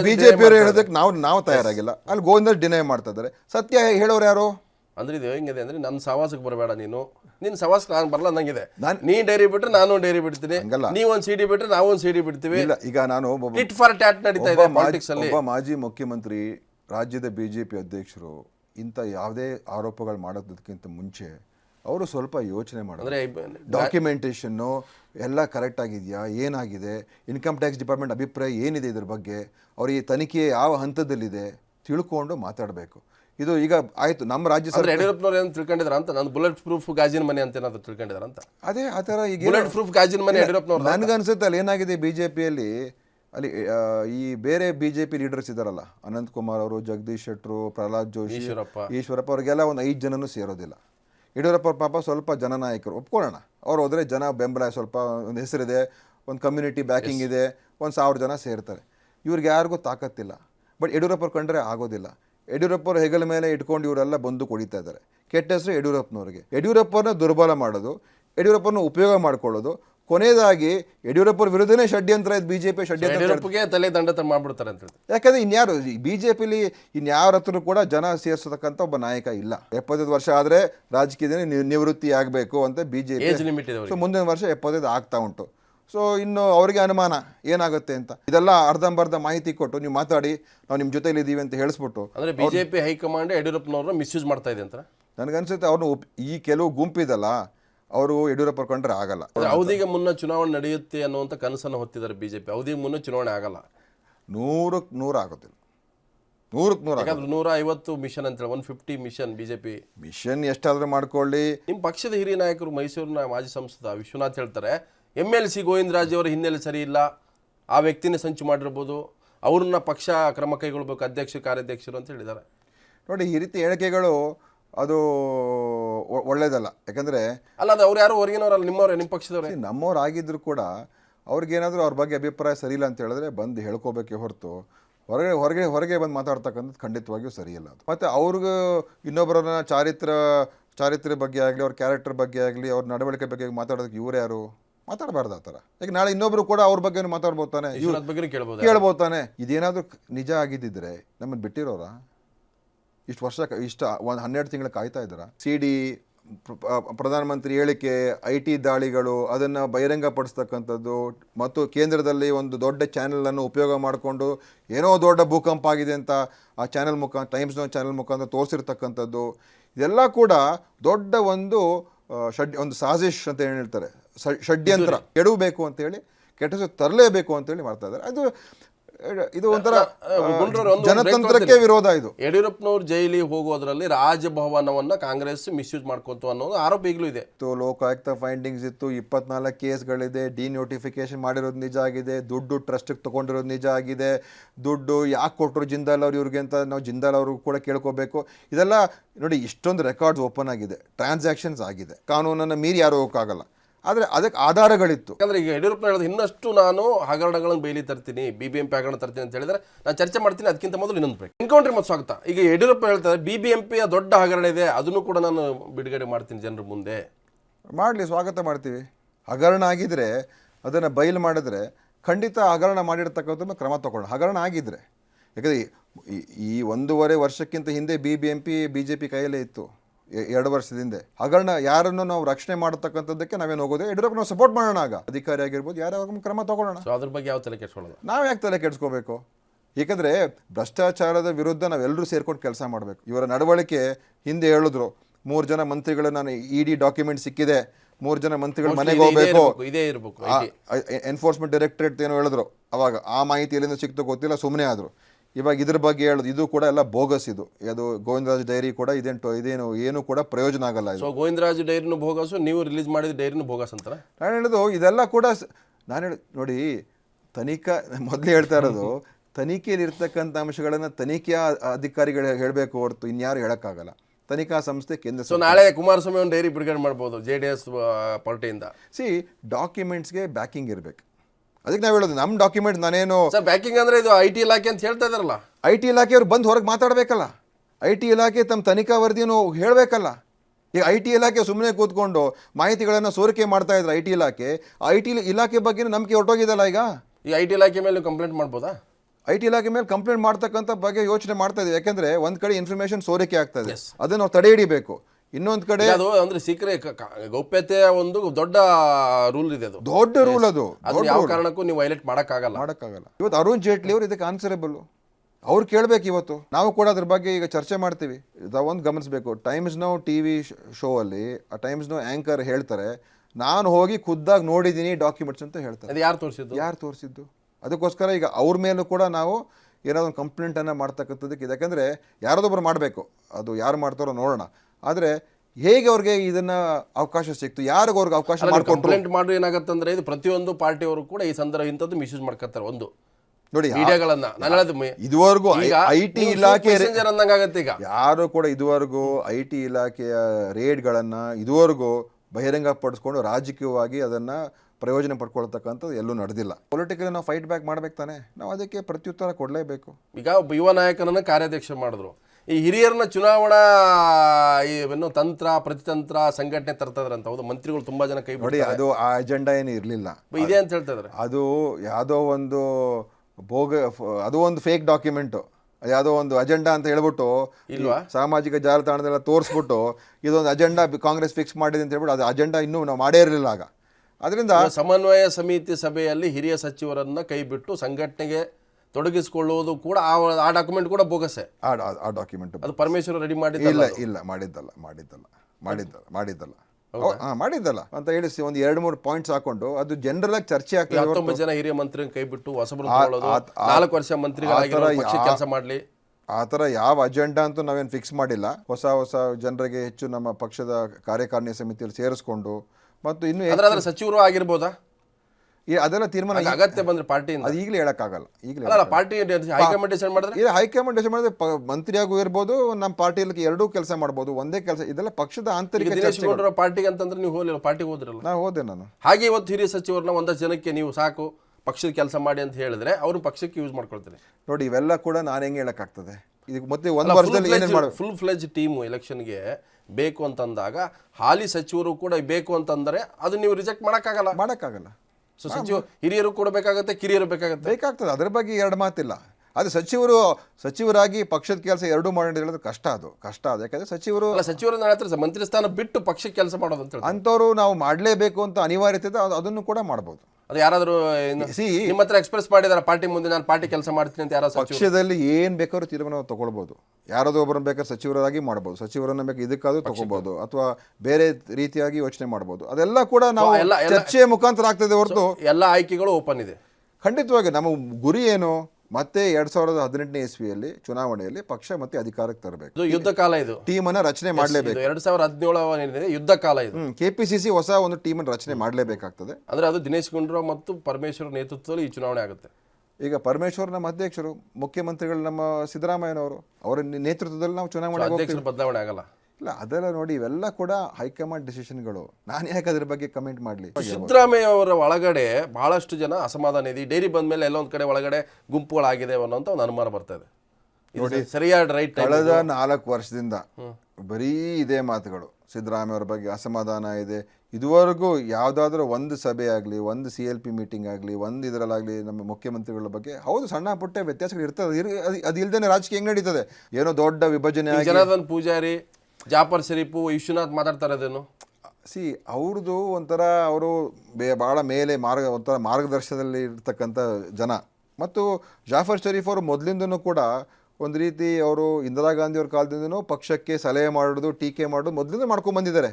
ಬಿಜೆಪಿ ಅವರು ಹೇಳೋದಕ್ಕೆ ನಾವು ನಾವು ತಯಾರಾಗಿಲ್ಲ. ಅಲ್ಲಿ ಗೋವಿಂದ ಡಿನೈ ಮಾಡ್ತಾ ಇದ್ದಾರೆ. ಸತ್ಯ ಹೇಳೋರು ಯಾರು? ಅಂದ್ರೆ ಇದು ಹೆಂಗಿದೆ ಅಂದ್ರೆ ನನ್ನ ಸವಾಸಕ್ಕೆ ಬರಬೇಡ ನೀನು. ನಿನ್ ಸವಾಸಕ್ಕೆ ನಾನು ಬರಲ್ಲ ನಂಗಿದೆ ನೀ ಡೈರಿ ಬಿಟ್ರೆ ನಾನು ಡೈರಿ ಬಿಡ್ತೀನಿ. ಹಂಗಲ್ಲ. ನೀವ್ ಒಂದ್ ಸಿಡಿ ಬಿಟ್ರೆ ನಾವು ಒಂದ್ ಸಿಡಿ ಬಿಡ್ತೀವಿ. ಇಲ್ಲ ಈಗ ನಾನು ಟಿಟ್ ಫಾರ್ ಟ್ಯಾಟ್ ನಡೀತಾ ಇದೆ ಮಾಜಿ ಪಾಲಿಟಿಕ್ಸ್ ಅಲ್ಲಿ. ಒಬ್ಬ ಮಾಜಿ ಮುಖ್ಯಮಂತ್ರಿ ರಾಜ್ಯದ ಬಿಜೆಪಿ ಅಧ್ಯಕ್ಷರು ಇಂಥ ಯಾವುದೇ ಆರೋಪಗಳು ಮಾಡೋದಕ್ಕಿಂತ ಮುಂಚೆ ಅವರು ಸ್ವಲ್ಪ ಯೋಚನೆ ಮಾಡಿದ್ರೆ ಡಾಕ್ಯುಮೆಂಟೇಷನ್ನು ಎಲ್ಲ ಕರೆಕ್ಟ್ ಆಗಿದೆಯಾ? ಏನಾಗಿದೆ? ಇನ್ಕಮ್ ಟ್ಯಾಕ್ಸ್ ಡಿಪಾರ್ಟ್ಮೆಂಟ್ ಅಭಿಪ್ರಾಯ ಏನಿದೆ ಇದ್ರ ಬಗ್ಗೆ? ಅವ್ರ ಈ ತನಿಖೆ ಯಾವ ಹಂತದಲ್ಲಿದೆ? ತಿಳ್ಕೊಂಡು ಮಾತಾಡಬೇಕು. ಇದು ಈಗ ಆಯ್ತು ನಮ್ಮ ರಾಜ್ಯ ಸರ್ಕಾರ ಯಡಿಯೂರಪ್ಪನವ್ರು ಏನು ತಿಳ್ಕೊಂಡಿದಾರ ಅಂತ? ನಾನು ಬುಲೆಟ್ ಪ್ರೂಫ್ ಗಾಜಿನ ಮನೆ ಅಂತ ಏನಾದ್ರು ತಿಳ್ಕೊಂಡಿದ್ರ ಅಂತ? ಅದೇ ಆ ಥರ ಈಗ ಬುಲೆಟ್ ಪ್ರೂಫ್ ಗಾಜಿನ ಮನೆ ಯಡಿಯೂರಪ್ಪನವ್ರು ನನಗನ್ಸುತ್ತೆ ಅಲ್ಲಿ ಏನಾಗಿದೆ ಬಿ ಜೆ ಪಿಯಲ್ಲಿ ಅಲ್ಲಿ ಈ ಬೇರೆ ಬಿ ಜೆ ಪಿ ಲೀಡರ್ಸ್ ಇದಾರಲ್ಲ ಅನಂತ್ ಕುಮಾರ್ ಅವರು ಜಗದೀಶ್ ಶೆಟ್ಟರು ಪ್ರಹ್ಲಾದ್ ಜೋಶಿ ಈಶ್ವರಪ್ಪ. ಈಶ್ವರಪ್ಪ ಅವ್ರಿಗೆಲ್ಲ ಒಂದು ಐದು ಜನನೂ ಸೇರೋದಿಲ್ಲ. ಯಡಿಯೂರಪ್ಪ ಅವ್ರ ಪಾಪ ಸ್ವಲ್ಪ ಜನನಾಯಕರು ಒಪ್ಕೊಳ್ಳೋಣ. ಅವ್ರು ಹೋದ್ರೆ ಜನ ಬೆಂಬಲ ಸ್ವಲ್ಪ ಒಂದು ಹೆಸರಿದೆ ಒಂದು ಕಮ್ಯುನಿಟಿ ಬ್ಯಾಕಿಂಗ್ ಇದೆ ಒಂದು ಸಾವಿರ ಜನ ಸೇರ್ತಾರೆ. ಇವ್ರಿಗೆ ಯಾರಿಗೂ ತಾಕತ್ತಿಲ್ಲ. ಬಟ್ ಯಡಿಯೂರಪ್ಪ ಕಂಡ್ರೆ ಆಗೋದಿಲ್ಲ. ಯಡಿಯೂರಪ್ಪವ್ರ ಹೆಗಲ ಮೇಲೆ ಇಟ್ಕೊಂಡು ಇವರೆಲ್ಲ ಬಂದು ಕೊಡಿತಾ ಇದ್ದಾರೆ. ಕೆಟ್ಟ ಹೆಸರು ಯಡಿಯೂರಪ್ಪನವ್ರಿಗೆ. ಯಡಿಯೂರಪ್ಪನ ದುರ್ಬಲ ಮಾಡೋದು ಯಡಿಯೂರಪ್ಪನ ಉಪಯೋಗ ಮಾಡ್ಕೊಳ್ಳೋದು ಕೊನೆಯದಾಗಿ ಯಡಿಯೂರಪ್ಪರ ವಿರುದ್ಧನೇ ಷಡ್ಯಂತ್ರ ಇದು ಬಿಜೆಪಿ ಷಡ್ಯಂತ್ರ ತಲೆ ದಂಡ ಮಾಡ್ಬಿಡ್ತಾರೆ ಅಂತ ಯಾಕಂದ್ರೆ ಇನ್ಯಾರು ಬಿಜೆಪಿಲಿ ಜೆ ಪಿಲಿ ಇನ್ಯಾರ ಹತ್ರ ಕೂಡ ಜನ ಸೇರಿಸತಕ್ಕಂಥ ಒಬ್ಬ ನಾಯಕ ಇಲ್ಲ. ಎಪ್ಪತ್ತೈದು ವರ್ಷ ಆದರೆ ರಾಜಕೀಯದಲ್ಲಿ ನಿವೃತ್ತಿ ಆಗಬೇಕು ಅಂತ ಬಿಜೆಪಿ ಮುಂದಿನ ವರ್ಷ ಎಪ್ಪತ್ತೈದು ಆಗ್ತಾ ಉಂಟು. ಸೊ ಇನ್ನು ಅವರಿಗೆ ಅನುಮಾನ ಏನಾಗುತ್ತೆ ಅಂತ. ಇದೆಲ್ಲ ಅರ್ಧಂಬರ್ಧ ಮಾಹಿತಿ ಕೊಟ್ಟು ನೀವು ಮಾತಾಡಿ ನಾವು ನಿಮ್ಮ ಜೊತೆಲಿ ಇದ್ದೀವಿ ಅಂತ ಹೇಳಿಸ್ಬಿಟ್ಟು ಅಂದ್ರೆ ಬಿಜೆಪಿ ಹೈಕಮಾಂಡ್ ಯಡಿಯೂರಪ್ಪನವ್ರನ್ನ ಮಿಸ್ಯೂಸ್ ಮಾಡ್ತಾ ಇದೆ ಅಂತ ನನಗನ್ಸುತ್ತೆ ಅವ್ರನ್ನ ಉಪ್ ಈ ಕೆಲವು ಗುಂಪಿದಲ್ಲ ಅವರು ಯಡಿಯೂರಪ್ಪ ಕಂಡ್ರೆ ಆಗಲ್ಲ. ಅವಧಿಗೆ ಮುನ್ನ ಚುನಾವಣೆ ನಡೆಯುತ್ತೆ ಅನ್ನುವಂಥ ಕನಸನ್ನು ಹೊತ್ತಿದ್ದಾರೆ ಬಿಜೆಪಿ. ಅವಧಿಗೆ ಮುನ್ನ ಚುನಾವಣೆ ಆಗಲ್ಲ. ನೂರಕ್ಕೆ ನೂರು ಆಗೋದಿಲ್ಲ. ನೂರಕ್ಕೆ ನೂರ ಯಾಕಂದ್ರೆ ನೂರ ಐವತ್ತು ಮಿಷನ್ ಅಂತ one fifty mission BJP. Mission ಎಷ್ಟಾದರೂ ಮಾಡ್ಕೊಳ್ಳಿ. ನಿಮ್ಮ ಪಕ್ಷದ ಹಿರಿಯ ನಾಯಕರು ಮೈಸೂರಿನ ಮಾಜಿ ಸಂಸದ ವಿಶ್ವನಾಥ್ ಹೇಳ್ತಾರೆ ಎಂ ಎಲ್ ಸಿ ಗೋವಿಂದರಾಜ್ ಅವರ ಹಿನ್ನೆಲೆ ಸರಿ ಇಲ್ಲ. ಆ ವ್ಯಕ್ತಿನೇ ಸಂಚು ಮಾಡಿರ್ಬೋದು. ಅವ್ರನ್ನ ಪಕ್ಷ ಕ್ರಮ ಕೈಗೊಳ್ಬೇಕು ಅಧ್ಯಕ್ಷ ಕಾರ್ಯಾಧ್ಯಕ್ಷರು ಅಂತ ಹೇಳಿದ್ದಾರೆ. ನೋಡಿ ಈ ರೀತಿ ಹೇಳಿಕೆಗಳು ಅದು ಒಳ್ಳೇದಲ್ಲ. ಯಾಕಂದರೆ ಅಲ್ಲ ಅದು ಅವ್ರು ಯಾರು? ಹೊರಗಿನವರಲ್ಲ ನಿಮ್ಮವ್ರೆ ನಿಮ್ಮ ಪಕ್ಷದವ್ರೆ. ನಮ್ಮವ್ರು ಆಗಿದ್ರು ಕೂಡ ಅವ್ರಿಗೇನಾದರೂ ಅವ್ರ ಬಗ್ಗೆ ಅಭಿಪ್ರಾಯ ಸರಿ ಇಲ್ಲ ಅಂತ ಹೇಳಿದ್ರೆ ಬಂದು ಹೇಳ್ಕೋಬೇಕೆ ಹೊರತು. ಹೊರಗೆ ಹೊರಗೆ ಹೊರಗೆ ಬಂದು ಮಾತಾಡ್ತಕ್ಕಂಥದ್ದು ಖಂಡಿತವಾಗಿಯೂ ಸರಿಯಿಲ್ಲ ಅದು. ಮತ್ತು ಅವ್ರಿಗೂ ಇನ್ನೊಬ್ಬರನ್ನ ಚಾರಿತ್ರ ಚಾರಿತ್ರ್ಯ ಬಗ್ಗೆ ಆಗಲಿ ಅವ್ರ ಕ್ಯಾರೆಕ್ಟರ್ ಬಗ್ಗೆ ಆಗಲಿ ಅವ್ರ ನಡವಳಿಕೆ ಬಗ್ಗೆ ಮಾತಾಡೋದಕ್ಕೆ ಇವ್ರು ಯಾರು? ಮಾತಾಡಬಾರ್ದು ಆ ಥರ. ಯಾಕೆ ನಾಳೆ ಇನ್ನೊಬ್ರು ಕೂಡ ಅವ್ರ ಬಗ್ಗೆ ಮಾತಾಡ್ಬೋದು ತಾನೆ? ಇವ್ರು ವಿಶ್ವನಾಥ್ ಬಗ್ಗೆ ಕೇಳ್ಬೋದು ತಾನೆ. ಇದೇನಾದರೂ ನಿಜ ಆಗಿದ್ದಿದ್ರೆ ನಮ್ಮನ್ನು ಬಿಟ್ಟಿರೋರಾ? ಇಷ್ಟು ವರ್ಷ ಇಷ್ಟು ಒಂದು ಹನ್ನೆರಡು ತಿಂಗಳು ಕಾಯ್ತಾ ಇದ್ದಾರಾ? ಸಿ ಡಿ ಪ್ರಧಾನಮಂತ್ರಿ ಹೇಳಿಕೆ ಐ ಟಿ ದಾಳಿಗಳು ಅದನ್ನು ಬಹಿರಂಗಪಡಿಸ್ತಕ್ಕಂಥದ್ದು ಮತ್ತು ಕೇಂದ್ರದಲ್ಲಿ ಒಂದು ದೊಡ್ಡ ಚಾನೆಲನ್ನು ಉಪಯೋಗ ಮಾಡಿಕೊಂಡು ಏನೋ ದೊಡ್ಡ ಭೂಕಂಪ ಆಗಿದೆ ಅಂತ ಆ ಚಾನೆಲ್ ಮುಖ ಟೈಮ್ಸ್ ನೋ ಚಾನೆಲ್ ಮುಖಾಂತರ ತೋರಿಸಿರ್ತಕ್ಕಂಥದ್ದು ಇದೆಲ್ಲ ಕೂಡ ದೊಡ್ಡ ಒಂದು ಷಡ್ ಒಂದು ಸಾಜಿಶ್ ಅಂತ ಏನು ಹೇಳ್ತಾರೆ? ಷಡ್ಯಂತ್ರ. ಕೆಡವಬೇಕು ಅಂತೇಳಿ ಕೆಟ್ಟ ಹೆಸರು ತರಲೇಬೇಕು ಅಂತೇಳಿ ಮಾಡ್ತಾ ಇದ್ದಾರೆ. ಅದು ಇದು ಒಂಥರ ಜನತಂತ್ರಕ್ಕೆ ವಿರೋಧ ಇದು. ಯಡಿಯೂರಪ್ಪನವ್ರು ಜೈಲಿ ಹೋಗೋದ್ರಲ್ಲಿ ರಾಜಭವನವನ್ನ ಕಾಂಗ್ರೆಸ್ ಮಿಸ್ಯೂಸ್ ಮಾಡ್ಕೊತು ಅನ್ನೋದು ಆರೋಪ ಈಗಲೂ ಇದೆ. ಲೋಕಾಯುಕ್ತ ಫೈಂಡಿಂಗ್ಸ್ ಇತ್ತು. ಇಪ್ಪತ್ನಾಲ್ಕು ಕೇಸ್ಗಳಿದೆ. ಡಿನೋಟಿಫಿಕೇಶನ್ ಮಾಡಿರೋದು ನಿಜ ಆಗಿದೆ. ದುಡ್ಡು ಟ್ರಸ್ಟಿಗೆ ತಗೊಂಡಿರೋದು ನಿಜ ಆಗಿದೆ. ದುಡ್ಡು ಯಾಕೆ ಕೊಟ್ಟರು ಜಿಂದಾಲ್ ಅವ್ರು ಇವ್ರಿಗೆ ಅಂತ ನಾವು ಜಿಂದಾಲ್ ಅವ್ರಿಗೂ ಕೂಡ ಕೇಳ್ಕೋಬೇಕು. ಇದೆಲ್ಲ ನೋಡಿ ಇಷ್ಟೊಂದು ರೆಕಾರ್ಡ್ಸ್ ಓಪನ್ ಆಗಿದೆ. ಟ್ರಾನ್ಸಾಕ್ಷನ್ಸ್ ಆಗಿದೆ. ಕಾನೂನನ್ನು ಮೀರಿ ಯಾರು ಹೋಗೋಕ್ಕಾಗಲ್ಲ. ಆದರೆ ಅದಕ್ಕೆ ಆಧಾರಗಳಿತ್ತು. ಯಾಕಂದ್ರೆ ಈಗ ಯಡಿಯೂರಪ್ಪ ಹೇಳೋದು ಇನ್ನಷ್ಟು ನಾನು ಹಗರಣಗಳನ್ನು ಬೈಲಿ ತರ್ತೀನಿ ಬಿ ಬಿ ಎಂ ಪಿ ಹಗರಣ ತರ್ತೀನಿ ಅಂತ ಹೇಳಿದ್ರೆ ನಾನು ಚರ್ಚೆ ಮಾಡ್ತೀನಿ ಅದಕ್ಕಿಂತ ಮೊದಲು ಇನ್ನೊಂದು ಬ್ರೇಕ್ ಎನ್ಕೌಂಟ್ರಿ ಮತ್ತು ಸ್ವಾಗತ. ಈಗ ಯಡಿಯೂರಪ್ಪ ಹೇಳ್ತಾರೆ ಬಿ ಬಿ ಎಂ ಪಿಯ ದೊಡ್ಡ ಹಗರಣ ಇದೆ ಅದನ್ನು ಕೂಡ ನಾನು ಬಿಡುಗಡೆ ಮಾಡ್ತೀನಿ ಜನರ ಮುಂದೆ. ಮಾಡಲಿ ಸ್ವಾಗತ ಮಾಡ್ತೀವಿ. ಹಗರಣ ಆಗಿದ್ರೆ ಅದನ್ನು ಬಯಲು ಮಾಡಿದ್ರೆ ಖಂಡಿತ ಹಗರಣ ಮಾಡಿರ್ತಕ್ಕಂಥದ್ದು ಕ್ರಮ ತಗೊಳ್ಳೋಣ. ಹಗರಣ ಆಗಿದ್ರೆ. ಯಾಕಂದರೆ ಈ- ಒಂದೂವರೆ ವರ್ಷಕ್ಕಿಂತ ಹಿಂದೆ B B M P B J P ಕೈಯಲ್ಲೇ ಇತ್ತು. ಎರಡು ವರ್ಷದ ಹಿಂದೆ. ಹಗರಣ ಯಾರನ್ನು ನಾವು ರಕ್ಷಣೆ ಮಾಡತಕ್ಕಂಥದ್ದಕ್ಕೆ ನಾವೇನು ಹೋಗೋದು? ಯಡಿಯೂರಪ್ಪ ನಾವು ಸಪೋರ್ಟ್ ಮಾಡೋಣ ಆಗ. ಅಧಿಕಾರಿ ಆಗಿರ್ಬೋದು ಯಾರೋ ಕ್ರಮ ತಗೊಳ್ಳೋಣ. ಅದ್ರ ಬಗ್ಗೆ ಯಾವ ತಲೆ ಕೆಡ್ಸ್ಕೊಳ್ಳೋದು? ನಾವು ಯಾಕೆ ತಲೆ ಕೆಡ್ಸ್ಕೋಬೇಕು? ಏಕೆಂದರೆ ಭ್ರಷ್ಟಾಚಾರದ ವಿರುದ್ಧ ನಾವೆಲ್ಲರೂ ಸೇರ್ಕೊಂಡು ಕೆಲಸ ಮಾಡಬೇಕು. ಇವರ ನಡವಳಿಕೆ ಹಿಂದೆ ಹೇಳಿದ್ರು. ಮೂರು ಜನ ಮಂತ್ರಿಗಳು ನಾನು ಇ ಡಿ ಡಾಕ್ಯುಮೆಂಟ್ ಸಿಕ್ಕಿದೆ. ಮೂರು ಜನ ಮಂತ್ರಿಗಳು ಮನೆಗೆ ಹೋಗಬೇಕು. ಇದೇ ಇರಬೇಕು ಎನ್ಫೋರ್ಸ್ಮೆಂಟ್ ಡೈರೆಕ್ಟರೇಟ್ ಏನೋ ಹೇಳಿದ್ರು. ಅವಾಗ ಆ ಮಾಹಿತಿ ಎಲ್ಲಿಂದ ಸಿಕ್ತು ಗೊತ್ತಿಲ್ಲ ಸುಮ್ಮನೆ ಆದರು. ಇವಾಗ ಇದ್ರ ಬಗ್ಗೆ ಹೇಳೋದು ಇದು ಕೂಡ ಎಲ್ಲ ಬೋಗಸ್ ಇದು. ಅದು ಗೋವಿಂದರಾಜ್ ಡೈರಿ ಕೂಡ ಇದೇನು ಇದೇನು ಏನು ಕೂಡ ಪ್ರಯೋಜನ ಆಗಲ್ಲ ಇದು. ಸೊ ಗೋವಿಂದರಾಜ್ ಡೈರಿನೂ ಬೋಗಸ್ ನೀವು ರಿಲೀಸ್ ಮಾಡಿದ ಡೈರಿನೂ ಬೋಗಸ್ ಅಂತ ನಾನು ಹೇಳೋದು ಇದೆಲ್ಲ ಕೂಡ ನಾನು ಹೇಳಿ ನೋಡಿ ತನಿಖಾ ಮೊದಲೇ ಹೇಳ್ತಾ ಇರೋದು ತನಿಖೆಯಲ್ಲಿ ಇರ್ತಕ್ಕಂಥ ಅಂಶಗಳನ್ನು ತನಿಖೆಯ ಅಧಿಕಾರಿಗಳು ಹೇಳಬೇಕು ಹೊರತು ಇನ್ಯಾರು ಹೇಳೋಕ್ಕಾಗಲ್ಲ. ತನಿಖಾ ಸಂಸ್ಥೆ ಕೇಂದ್ರ ಸೊ ನಾಳೆ ಕುಮಾರಸ್ವಾಮಿ ಒಂದು ಡೈರಿ ಬಿಡುಗಡೆ ಮಾಡ್ಬೋದು ಜೆ ಡಿ ಎಸ್ ಪಾರ್ಟಿಯಿಂದ. ಸಿ ಡಾಕ್ಯುಮೆಂಟ್ಸ್ಗೆ ಬ್ಯಾಕಿಂಗ್ ಇರಬೇಕು. ಅದಕ್ಕೆ ನಾವು ಹೇಳೋದು ನಮ್ಮ ಡಾಕ್ಯುಮೆಂಟ್ ನಾನೇನು ಸರ್ ಬ್ಯಾಕಿಂಗ್ ಅಂದ್ರೆ ಇದು ಐ ಟಿ ಇಲಾಖೆ ಅಂತ ಹೇಳ್ತಾ ಇದಾರಲ್ಲ. ಐ ಟಿ ಇಲಾಖೆಯವ್ರು ಬಂದು ಹೊರಗೆ ಮಾತಾಡಬೇಕಲ್ಲ. ಐ ಟಿ ಇಲಾಖೆ ತಮ್ಮ ತನಿಖಾ ವರದಿಯನ್ನು ಹೇಳಬೇಕಲ್ಲ. ಈಗ ಐ ಟಿ ಇಲಾಖೆ ಸುಮ್ಮನೆ ಕೂತ್ಕೊಂಡು ಮಾಹಿತಿಗಳನ್ನು ಸೋರಿಕೆ ಮಾಡ್ತಾ ಇದ್ರು ಐ ಟಿ ಇಲಾಖೆ ಐ ಟಿ ಇಲಾಖೆ ಬಗ್ಗೆ ನಂಬಿಕೆ ಹೊರಟೋಗಿದಲ್ಲ ಈಗ? ಈ ಐ ಟಿ ಇಲಾಖೆ ಮೇಲೆ ಕಂಪ್ಲೇಂಟ್ ಮಾಡ್ಬೋದಾ? ಐ ಟಿ ಇಲಾಖೆ ಮೇಲೆ ಕಂಪ್ಲೇಂಟ್ ಮಾಡ್ತಕ್ಕಂಥ ಬಗ್ಗೆ ಯೋಚನೆ ಮಾಡ್ತಾ ಇದ್ದೀವಿ ಯಾಕೆಂದರೆ ಒಂದು ಕಡೆ ಇನ್ಫಾರ್ಮೇಷನ್ ಸೋರಿಕೆ ಆಗ್ತದೆ ಅದನ್ನು ಅದನ್ನ ನಾವು ತಡೆ ಹಿಡಿಬೇಕು. ಇನ್ನೊಂದ್ ಕಡೆ ಅದು ಅಂದ್ರೆ ಸೀಕ್ರೆ ಗೌಪ್ಯತೆ ಒಂದು ದೊಡ್ಡ ರೂಲ್ ಇದೆ ಅದು. ದೊಡ್ಡ ರೂಲ್ ಅದು. ಅದು ಯಾವ ಕಾರಣಕ್ಕೂ ನೀವು ವೈಲೇಟ್ ಮಾಡೋಕ್ಕಾಗಲ್ಲ. ಮಾಡೋಕ್ಕಾಗಲ್ಲ. ಇವತ್ತು ಅರುಣ್ ಜೇಟ್ಲಿ ಅವರು ಇದಕ್ಕೆ ಆನ್ಸರೇಬಲ್ ಅವ್ರು ಕೇಳಬೇಕು ಇವತ್ತು. ನಾವು ಕೂಡ ಅದ್ರ ಬಗ್ಗೆ ಈಗ ಚರ್ಚೆ ಮಾಡ್ತೀವಿ. ಒಂದು ಗಮನಿಸಬೇಕು. Times Now T V show ಅಲ್ಲಿ ಆ ಟೈಮ್ಸ್ ನೋ ಆ್ಯಂಕರ್ ಹೇಳ್ತಾರೆ ನಾನು ಹೋಗಿ ಖುದ್ದಾಗಿ ನೋಡಿದ್ದೀನಿ ಡಾಕ್ಯುಮೆಂಟ್ಸ್ ಅಂತ ಹೇಳ್ತಾರೆ. ಅದು ಯಾರು ತೋರಿಸಿದ್ದು? ಯಾರು ತೋರಿಸಿದ್ದು? ಅದಕ್ಕೋಸ್ಕರ ಈಗ ಅವ್ರ ಮೇಲೂ ಕೂಡ ನಾವು ಏನಾದ್ರು ಒಂದು ಕಂಪ್ಲೇಂಟನ್ನು ಮಾಡ್ತಕ್ಕಂಥದ್ದಕ್ಕೆ ಇದೆ ಯಾಕಂದರೆ ಯಾರದೊಬ್ಬರು ಮಾಡಬೇಕು. ಅದು ಯಾರು ಮಾಡ್ತಾರೋ ನೋಡೋಣ. ಆದರೆ ಹೇಗೆ ಅವ್ರಿಗೆ ಇದನ್ನ ಅವಕಾಶ ಸಿಕ್ತು? ಯಾರಿಗೂ ಅವ್ರಿಗೆ ಅವಕಾಶ ಮಾಡಿಕೊಟ್ರು? ಕಂಪ್ಲೇಂಟ್ ಮಾಡಿ ಏನಾಗತ್ತಂದ್ರೆ ಇದು ಪ್ರತಿಯೊಂದು ಪಾರ್ಟಿಯವರು ಕೂಡ ಈ ಸಂದರ್ಭ ಇಂಥದ್ದು ಮಿಸ್ಯೂಸ್ ಮಾಡ್ಕೊತಾರೆ ಒಂದು. ನೋಡಿ ಮೀಡಿಯಾಗಳನ್ನ ನಾನು ಹೇಳೋದು ಮೆ- ಇದುವರೆಗೂ ಈಗ ಐ ಟಿ ನೀವು ಇಲಾಖೆ messenger ಅಂದಂಗಾಗತ್ತೆ ಈಗ. ಯಾರು ಕೂಡ ಇದುವರೆಗೂ ಐ ಟಿ ಇಲಾಖೆಯ ರೇಡ್ಗಳನ್ನು ಇದುವರೆಗೂ ಬಹಿರಂಗಪಡಿಸ್ಕೊಂಡು ರಾಜಕೀಯವಾಗಿ ಅದನ್ನು ಪ್ರಯೋಜನ ಪಡ್ಕೊಳ್ತಕ್ಕಂಥದ್ದು ಎಲ್ಲೂ ನಡೆದಿಲ್ಲ. ಪೊಲಿಟಿಕಲಿ ನಾವು ಫೈಟ್ ಬ್ಯಾಕ್ ಮಾಡ್ಬೇಕು ತಾನೆ. ನಾವು ಅದಕ್ಕೆ ಪ್ರತ್ಯುತ್ತರ ಕೊಡಲೇಬೇಕು. ಈಗ ಒಬ್ಬ ಯುವ ನಾಯಕನನ್ನ ಕಾರ್ಯಾಧ್ಯಕ್ಷ ಮಾಡಿದ್ರು. ಈ ಹಿರಿಯರನ್ನ ಚುನಾವಣಾ ಏನು ತಂತ್ರ ಪ್ರತಿತಂತ್ರ ಸಂಘಟನೆ ತರ್ತಾ ಇದ್ರಂತ ಹೌದು ಮಂತ್ರಿಗಳು ತುಂಬಾ ಜನ ಕೈ ಬಿಡಿ ಅದು ಆ ಅಜೆಂಡಾ ಏನು ಇರಲಿಲ್ಲ. ಇದೆ ಅಂತ ಹೇಳ್ತಾ ಇದಾರೆ. ಅದು ಯಾವುದೋ ಒಂದು ಭೋಗ ಅದು ಒಂದು ಫೇಕ್ ಡಾಕ್ಯುಮೆಂಟು ಯಾವುದೋ ಒಂದು ಅಜೆಂಡಾ ಅಂತ ಹೇಳ್ಬಿಟ್ಟು ಇಲ್ವಾ? ಸಾಮಾಜಿಕ ಜಾಲತಾಣದೆಲ್ಲ ತೋರಿಸ್ಬಿಟ್ಟು ಇದೊಂದು ಅಜೆಂಡಾ ಕಾಂಗ್ರೆಸ್ ಫಿಕ್ಸ್ ಮಾಡಿದೆ ಅಂತ ಹೇಳ್ಬಿಟ್ಟು ಅದು ಅಜೆಂಡಾ ಇನ್ನೂ ನಾವು ಮಾಡೇ ಇರಲಿಲ್ಲ ಆಗ. ಅದರಿಂದ ಸಮನ್ವಯ ಸಮಿತಿ ಸಭೆಯಲ್ಲಿ ಹಿರಿಯ ಸಚಿವರನ್ನ ಕೈ ಬಿಟ್ಟು ಸಂಘಟನೆಗೆ ತೊಡಗಿಸಿಕೊಳ್ಳುವುದು ಕೂಡ ಆ ಆ ಡಾಕ್ಯುಮೆಂಟ್ ಕೂಡ ಬೋಗಸೆ ಆ ಡಾಕ್ಯುಮೆಂಟ್ ಅದು ಪರಮೇಶ್ವರ ರೆಡಿ ಇಲ್ಲ ಇಲ್ಲ ಮಾಡಿದ್ದಲ್ಲ ಮಾಡಿದ್ದಲ್ಲ ಮಾಡಿದ್ದಲ್ಲ ಮಾಡಿದ್ದಲ್ಲ. ಹಾಂ ಮಾಡಿದ್ದಲ್ಲ. ಅಂತ ಹೇಳಿ ಒಂದು ಎರಡು ಮೂರು ಪಾಯಿಂಟ್ಸ್ ಹಾಕೊಂಡು ಅದು ಜನರಲ್ ಆಗಿ ಚರ್ಚೆ ಆಗ್ತದೆ ಹೊರ್ತು- ಹತ್ತೊಂಬತ್ತು ಜನ ಹಿರಿಯ ಮಂತ್ರಿ ಕೈ ಬಿಟ್ಟು ಹೊಸಬರು ತಗೊಳ್ಳೋದು ಆ- ಆ- ನಾಲ್ಕು ವರ್ಷ ಮಂತ್ರಿ ಆ ಥರ ಪಕ್ಷ ಯಾ- ಕೆಲಸ ಮಾಡ್ಲಿ. ಆ ಥರ ಯಾವ ಅಜೆಂಡಾ ಅಂತೂ ನಾವೇನು ಫಿಕ್ಸ್ ಮಾಡಿಲ್ಲ. ಹೊಸ ಹೊಸ ಜನರಿಗೆ ಹೆಚ್ಚು ನಮ್ಮ ಪಕ್ಷದ ಕಾರ್ಯಕಾರಿಣಿ ಸಮಿತಿಯಲ್ಲಿ ಸೇರಿಸ್ಕೊಂಡು ಮತ್ತು ಇನ್ನು ಅಂದ್ರೆ ಅದ್ರ ಸಚಿವರು ಆಗಿರ್ಬೋದಾ? ಈ ಅದೆಲ್ಲ ತೀರ್ಮಾನ ಅಗತ್ಯ ಬಂದ್ರೆ ಪಾರ್ಟಿ ಅದು ಈಗಲೇ ಹೇಳಕ್ಕಾಗಲ್ಲ. ಈಗಲೇ ಅಲ್ಲ ಪಾರ್ಟಿ ಹೈಕಮಾಂಡ್ ಡಿಸೈಡ್ ಮಾಡಿದ್ರೆ? ಇದು ಹೈಕಮಾಂಡ್ ಡಿಸೈಡ್ ಮಾಡಿದ್ರೆ ಪ- ಮಂತ್ರಿಯಾಗೂ ಇರ್ಬೋದು ನಮ್ಮ ಪಾರ್ಟಿಯಲ್ಲಿ ಎರಡೂ ಕೆಲಸ ಮಾಡ್ಬೋದು ಒಂದೇ ಕೆಲಸ. ಇದೆಲ್ಲ ಪಕ್ಷದ ಈಗ ಆಂತರಿಕ ದಿನೇಶ್ ಚರ್ಚೆಗಳು. ಗೌಡರ ಪಾರ್ಟಿಗೆ ಅಂತಂದ್ರೆ ನೀವು ಹೋಗಲಿಲ್ಲ ಪಾರ್ಟಿಗೆ ಹೋದ್ರಲ್ಲ? ನಾ ಹೋದೆ ನಾನು. ಹಾಗೆ ಇವತ್ತು ಹಿರಿಯ ಸಚಿವರನ್ನ ಒಂದಷ್ಟು ಜನಕ್ಕೆ ನೀವು ಸಾಕು ಪಕ್ಷದ ಕೆಲಸ ಮಾಡಿ ಅಂತ ಹೇಳಿದ್ರೆ ಅವರು ಪಕ್ಷಕ್ಕೆ ಯೂಸ್ ಮಾಡ್ಕೊಳ್ತಾರೆ. ನೋಡಿ ಇವೆಲ್ಲ ಕೂಡ ನಾನು ಹೆಂಗೆ ಹೇಳಕ್ಕಾಗ್ತದೆ? ಇದಕ್ಕೆ ಮತ್ತೆ ಒಂದು ವರ್ಷದಲ್ಲಿ ಏನೇನು ಮಾಡಬೇಕು ಫುಲ್ ಫ್ಲೆಜ್ ಟೀಮು ಎಲೆಕ್ಷನ್ಗೆ ಬೇಕು ಅಂತಂದಾಗ ಹಾಲಿ ಸಚಿವರು ಕೂಡ ಬೇಕು ಅಂತಂದರೆ ಅದು ನೀವು ರಿಜೆಕ್ಟ್ ಮಾಡೋಕ್ಕಾಗಲ್ಲ. ಮಾಡೋಕ್ಕಾಗಲ್ಲ. ಸೊ ಸಚಿವ ಹಿರಿಯರು ಕೂಡ ಬೇಕಾಗುತ್ತೆ ಕಿರಿಯರು ಬೇಕಾಗುತ್ತೆ. ಬೇಕಾಗ್ತದೆ. ಅದ್ರ ಬಗ್ಗೆ ಎರಡು ಮಾತಿಲ್ಲ. ಅದು ಸಚಿವರು ಸಚಿವರಾಗಿ ಪಕ್ಷದ ಕೆಲಸ ಎರಡೂ ಮಾಡಿ ಹೇಳಿದ್ರೆ ಕಷ್ಟ ಅದು ಕಷ್ಟ ಅದು. ಯಾಕಂದ್ರೆ ಸಚಿವರು ಸಚಿವರನ್ನ ಹೇಳ್ತಾರೆ ಸರ್, ಮಂತ್ರಿ ಸ್ಥಾನ ಬಿಟ್ಟು ಪಕ್ಷಕ್ಕೆ ಕೆಲಸ ಮಾಡೋದು ಅಂತ ಅಂಥವ್ರು ನಾವು ಮಾಡಲೇಬೇಕು ಅಂತ ಅನಿವಾರ್ಯತೆ ಅದು ಅದನ್ನು ಕೂಡ ಮಾಡ್ಬೋದು. ಅದು ಯಾರಾದರೂ ನಿಮ್ಮ ಹತ್ರ ಎಕ್ಸ್ಪ್ರೆಸ್ ಮಾಡಿದ್ದಾರೆ ಪಾರ್ಟಿ ಮುಂದೆ ನಾನು ಪಾರ್ಟಿ ಕೆಲಸ ಮಾಡ್ತೀನಿ ಅಂತ ಯಾರೋ ಪಕ್ಷದಲ್ಲಿ ಏನು ಬೇಕಾದ್ರೂ ತೀರ್ಮಾನ ತಗೊಳ್ಬೋದು. ಯಾರಾದರೂ ಒಬ್ಬರನ್ನ ಬೇಕಾದ್ರೆ ಸಚಿವರಾಗಿ ಮಾಡ್ಬೋದು. ಸಚಿವರನ್ನ ಬೇಕು ಇದಕ್ಕಾದ್ರೂ ತಗೋಬಹುದು ಅಥವಾ ಬೇರೆ ರೀತಿಯಾಗಿ ಯೋಚನೆ ಮಾಡ್ಬೋದು. ಅದೆಲ್ಲ ಕೂಡ ನಾವು ಚರ್ಚೆಯ ಮುಖಾಂತರ ಆಗ್ತದೆ ಹೊರತು ಎಲ್ಲ ಆಯ್ಕೆಗಳು ಓಪನ್ ಇದೆ. ಖಂಡಿತವಾಗಿ ನಮ್ಮ ಗುರಿ ಏನು? ಮತ್ತೆ ಎರಡ್ ಸಾವಿರದ ಹದಿನೆಂಟನೇ ಇಸ್ವಿಯಲ್ಲಿ ಚುನಾವಣೆಯಲ್ಲಿ ಪಕ್ಷ ಮತ್ತೆ ಅಧಿಕಾರಕ್ಕೆ ತರಬೇಕು. ಇದು ಯುದ್ಧ ಕಾಲ ಇದು. ಟೀಮ್ ಅನ್ನ ರಚನೆ ಮಾಡಲೇಬೇಕು. ಎರಡ್ ಸಾವಿರದ ಹದಿನೇಳು ಯುದ್ಧ ಕಾಲ ಇದು. ಹ್ಮ್ ಕೆ ಪಿ ಸಿ ಸಿ ಹೊಸ ಒಂದು ಟೀಮ್ ಅನ್ನು ರಚನೆ ಮಾಡಲೇಬೇಕಾಗ್ತದೆ. ಅಂದ್ರೆ ಅದು ದಿನೇಶ್ ಗುಂಡೂರಾವ್ ಮತ್ತು ಪರಮೇಶ್ವರ್ ನೇತೃತ್ವದಲ್ಲಿ ಈ ಚುನಾವಣೆ ಆಗುತ್ತೆ. ಈಗ ಪರಮೇಶ್ವರ್ ನಮ್ಮ ಅಧ್ಯಕ್ಷರು ಮುಖ್ಯಮಂತ್ರಿಗಳು ನಮ್ಮ ಸಿದ್ದರಾಮಯ್ಯನವರು ಅವರ ನೇತೃತ್ವದಲ್ಲಿ ನಾವು ಚುನಾವಣೆ ಬದಲಾವಣೆ ಆಗಲ್ಲ. ಇಲ್ಲ ಅದೆಲ್ಲ ನೋಡಿ ಇವೆಲ್ಲ ಕೂಡ ಹೈಕಮಾಂಡ್ ಡಿಸಿಷನ್ಗಳು. ನಾನು ಯಾಕೆ ಅದ್ರ ಬಗ್ಗೆ ಕಮೆಂಟ್ ಮಾಡಲಿ? ಸಿದ್ದರಾಮಯ್ಯ ಅವರ ಒಳಗಡೆ ಬಹಳಷ್ಟು ಜನ ಅಸಮಾಧಾನ ಇದೆ. ಈ ಡೈರಿ ಬಂದ ಮೇಲೆ ಎಲ್ಲೊಂದು ಕಡೆ ಒಳಗಡೆ ಗುಂಪುಗಳಾಗಿದೆ ಅನ್ನೋಂಥ ಒಂದು ಅನುಮಾನ ಬರ್ತಾ ಇದೆ. ನೋಡಿ ಸರಿಯಾದ ರೈಟ್ ಕಳೆದ ನಾಲ್ಕು ವರ್ಷದಿಂದ ಬರೀ ಇದೇ ಮಾತುಗಳು. ಸಿದ್ದರಾಮಯ್ಯ ಅವರ ಬಗ್ಗೆ ಅಸಮಾಧಾನ ಇದೆ. ಇದುವರೆಗೂ ಯಾವುದಾದ್ರೂ ಒಂದು ಸಭೆ ಆಗಲಿ ಒಂದು ಸಿ ಎಲ್ ಪಿ ಮೀಟಿಂಗ್ ಆಗಲಿ ಒಂದು ಇದರಲ್ಲಾಗಲಿ ನಮ್ಮ ಮುಖ್ಯಮಂತ್ರಿಗಳ ಬಗ್ಗೆ ಹೌದು ಸಣ್ಣ ಪುಟ್ಟ ವ್ಯತ್ಯಾಸಗಳು ಇರ್ತದೆ. ಇರ್- ಅದು- ಇಲ್ದೇನೆ ರಾಜಕೀಯ ಹೆಂಗ್ ನಡೀತದೆ? ಏನೋ ದೊಡ್ಡ ವಿಭಜನೆ ಪೂಜಾರಿ ಜಾಫರ್ ಶರೀಫು ವಿಶ್ವನಾಥ್ ಮಾತಾಡ್ತಾರೆ ಅದೇನು ಸಿ ಅವ್ರದ್ದು ಒಂಥರ ಅವರು ಬೇ ಭಾಳ ಮೇಲೆ ಮಾರ್ಗ ಒಂಥರ ಮಾರ್ಗದರ್ಶನದಲ್ಲಿ ಇರ್ತಕ್ಕಂಥ ಜನ. ಮತ್ತು ಜಾಫರ್ ಶರೀಫ್ ಅವರು ಮೊದಲಿಂದನೂ ಕೂಡ ಒಂದು ರೀತಿ ಅವರು ಇಂದಿರಾ ಗಾಂಧಿ ಅವ್ರ ಕಾಲದಿಂದನೂ ಪಕ್ಷಕ್ಕೆ ಸಲಹೆ ಮಾಡೋದು ಟೀಕೆ ಮಾಡೋದು ಮೊದಲಿಂದ ಮಾಡ್ಕೊಂಡು ಬಂದಿದ್ದಾರೆ.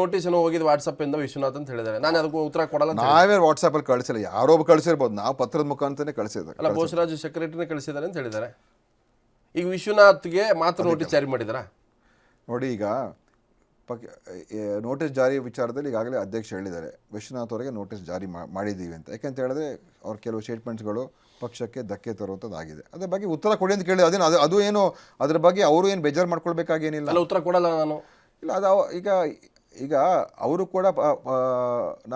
ನೋಟಿಸ್ ಹೋಗಿದ್ದು ವಾಟ್ಸಪ್ ಇಂದ ವಿಶ್ವನಾಥ್ ಅಂತ ಹೇಳಿದ್ದಾರೆ. ನಾನು ಅದಕ್ಕೂ ಉತ್ತರ ಕೊಡಲ್ಲ ನಾವೇ ನಾವೇ ವಾಟ್ಸಪ್ಪಲ್ಲಿ ಕಳಿಸಿಲ್ಲ ಯಾರೋ ಒಬ್ಬ ಕಳಿಸಿರ್ಬೋದು. ನಾವು ಪತ್ರದ ಮುಖಾಂತರನೇ ಕಳಿಸಿದ್ದಾರೆ ಅಲ್ಲ ಬೋಸರಾಜ್ ಸೆಕ್ರೆಟರಿನೇ ಕಳಿಸಿದ್ದಾರೆ ಅಂತ ಹೇಳಿದ್ದಾರೆ. ಈಗ ವಿಶ್ವನಾಥ್ಗೆ ಮಾತ್ರ ನೋಟಿಸ್ ಜಾರಿ ಮಾಡಿದಾರಾ ನೋಡಿ ಈಗ ಪಕ್ ನೋಟಿಸ್ ಜಾರಿ ವಿಚಾರದಲ್ಲಿ ಈಗಾಗಲೇ ಅಧ್ಯಕ್ಷ ಹೇಳಿದ್ದಾರೆ. ವಿಶ್ವನಾಥ್ ಅವರಿಗೆ ನೋಟಿಸ್ ಜಾರಿ ಮಾಡಿದ್ದೀವಿ ಅಂತ. ಯಾಕೆಂತ ಹೇಳಿದ್ರೆ ಅವ್ರ ಕೆಲವು ಸ್ಟೇಟ್ಮೆಂಟ್ಸ್ಗಳು ಪಕ್ಷಕ್ಕೆ ಧಕ್ಕೆ ತರುವಂಥದ್ದಾಗಿದೆ. ಅದ್ರ ಬಗ್ಗೆ ಉತ್ತರ ಕೊಡಿ ಅಂತ ಕೇಳಿ ಅದೇನು ಅದು ಅದು ಏನು ಅದ್ರ ಬಗ್ಗೆ ಅವರು ಏನು ಬೇಜಾರು ಮಾಡ್ಕೊಳ್ಬೇಕಾಗೇನಿಲ್ಲ. ಅಲ್ಲ ಉತ್ತರ ಕೊಡಲ್ಲ ನಾನು. ಇಲ್ಲ ಅದು ಈಗ ಈಗ ಅವರು ಕೂಡ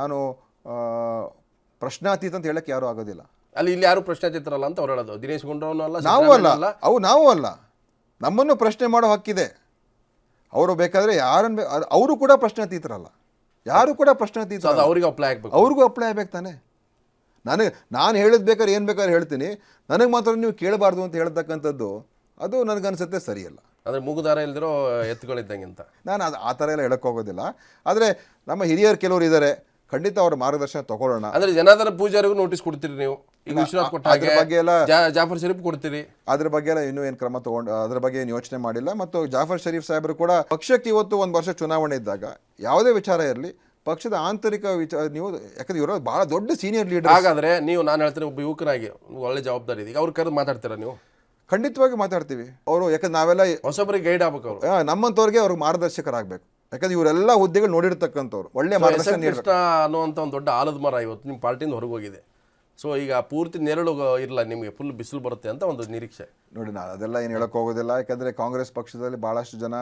ನಾನು ಪ್ರಶ್ನಾತೀತ ಅಂತ ಹೇಳಕ್ಕೆ ಯಾರೂ ಆಗೋದಿಲ್ಲ. ಅಲ್ಲಿ ಇಲ್ಲಿ ಯಾರು ಪ್ರಶ್ನಾತೀತರಲ್ಲ ಅಂತ ಅವ್ರು ಹೇಳೋದು. ದಿನೇಶ್ ಗುಂಡೂರಾವ್ನು ಅಲ್ಲ ನಾವು ಅಲ್ಲ. ಅವು ನಾವು ಅಲ್ಲ. ನಮ್ಮನ್ನು ಪ್ರಶ್ನೆ ಮಾಡೋ ಹಕ್ಕಿದೆ. ಅವರು ಬೇಕಾದರೆ ಯಾರನ್ನು ಬೇ ಅವರು ಕೂಡ ಪ್ರಶ್ನಾತೀತರಲ್ಲ ಯಾರು ಕೂಡ ಪ್ರಶ್ನಾತೀತ ಅದು ಅವರಿಗೆ ಅಪ್ಲೈ ಆಗಬೇಕು. ಅವ್ರಿಗೂ ಅಪ್ಲೈ ಆಗ್ಬೇಕು ತಾನೆ. ನನಗೆ ನಾನು ಹೇಳಿದ ಬೇಕಾದ್ರೆ ಏನು ಬೇಕಾದ್ರೆ ಹೇಳ್ತೀನಿ. ನನಗೆ ಮಾತ್ರ ನೀವು ಕೇಳಬಾರ್ದು ಅಂತ ಹೇಳ್ತಕ್ಕಂಥದ್ದು ಅದು ನನಗನ್ಸುತ್ತೆ ಸರಿಯಲ್ಲ. ಅಂದರೆ ಮೂಗುದಾರ ಇಲ್ದಿರೋ ಎತ್ತುಗಳಿದ್ದಂಗೆ ಅಂತ ನಾನು ಅದು ಆ ಥರ ಎಲ್ಲ ಹೇಳಕ್ಕೆ ಹೋಗೋದಿಲ್ಲ. ಆದರೆ ನಮ್ಮ ಹಿರಿಯರು ಕೆಲವರು ಇದ್ದಾರೆ ಖಂಡಿತ ಅವ್ರ ಮಾರ್ಗದರ್ಶನ ತಗೊಳ್ಳೋಣ. ಅಂದರೆ ಜನಾರ್ದನ ಪೂಜಾರಿಗೂ ನೋಟಿಸ್ ಕೊಡ್ತೀರಿ ನೀವು? ಈಗ ವಿಶ್ವನಾಥ್ ಕೊಟ್ಟ ಅದ್ರ ಹಾಗೆ ಬಗ್ಗೆ ಎಲ್ಲ ಜಾಫರ್ ಶರೀಫ್ ಕೊಡ್ತೀರಿ ಅದ್ರ ಬಗ್ಗೆ ಎಲ್ಲ ಇನ್ನೂ ಏನು ಕ್ರಮ ತಗೊಂಡು ಅದ್ರ ಬಗ್ಗೆ ಏನು ಯೋಚನೆ ಮಾಡಿಲ್ಲ. ಮತ್ತು ಜಾಫರ್ ಶರೀಫ್ ಸಾಹೇಬರು ಕೂಡ ಪಕ್ಷಕ್ಕೆ ಇವತ್ತು ಒಂದು ವರ್ಷ ಚುನಾವಣೆ ಇದ್ದಾಗ ಯಾವುದೇ ವಿಚಾರ ಇರಲಿ ಪಕ್ಷದ ಆಂತರಿಕ ವಿಚಾರ ನೀವು ಯಾಕಂದ್ರೆ ಇವರು ಬಹಳ ದೊಡ್ಡ ಸೀನಿಯರ್ ಲೀಡರ್ ಹಾಗಾದ್ರೆ ನೀವು ನಾನು ಹೇಳ್ತೀನಿ ಒಬ್ಬ ಯುವಕನಾಗಿ ಒಳ್ಳೆ ಜವಾಬ್ದಾರಿ ಇದೆ. ಅವ್ರು ಕರೆದು ಮಾತಾಡ್ತೀರಾ ನೀವು? ಖಂಡಿತವಾಗಿ ಮಾತಾಡ್ತೀವಿ. ಅವರು ಯಾಕಂದ್ರೆ ನಾವೆಲ್ಲ ಹೊಸಬರಿಗೆ ಗೈಡ್ ಆಗ್ಬೇಕು ಅವರು. ನಮ್ಮಂತವ್ರಿಗೆ ಅವ್ರಿಗೆ ಮಾರ್ಗದರ್ಶಕರಾಗಬೇಕು. ಯಾಕಂದ್ರೆ ಇವರೆಲ್ಲ ಹುದ್ದೆಗಳು ನೋಡಿರ್ತಕ್ಕಂಥವ್ರು. ಒಳ್ಳೆ ಮಾರ್ಗದರ್ಶನ ಅನ್ನುವಂಥ ಒಂದು ದೊಡ್ಡ ಆಲದ ಮರ ಇವತ್ತು ನಿಮ್ಮ ಪಾರ್ಟಿಯಿಂದ ಹೊರಗೆ ಹೋಗಿದೆ. ಸೊ ಈಗ ಪೂರ್ತಿ ನೆರಳು ಇರಲ್ಲ ನಿಮಗೆ ಫುಲ್ ಬಿಸಿಲು ಬರುತ್ತೆ ಅಂತ ಒಂದು ನಿರೀಕ್ಷೆ. ನೋಡಿ ನಾನು ಅದೆಲ್ಲ ಏನು ಹೇಳಕ್ ಹೋಗೋದಿಲ್ಲ. ಯಾಕಂದರೆ ಕಾಂಗ್ರೆಸ್ ಪಕ್ಷದಲ್ಲಿ ಭಾಳಷ್ಟು ಜನ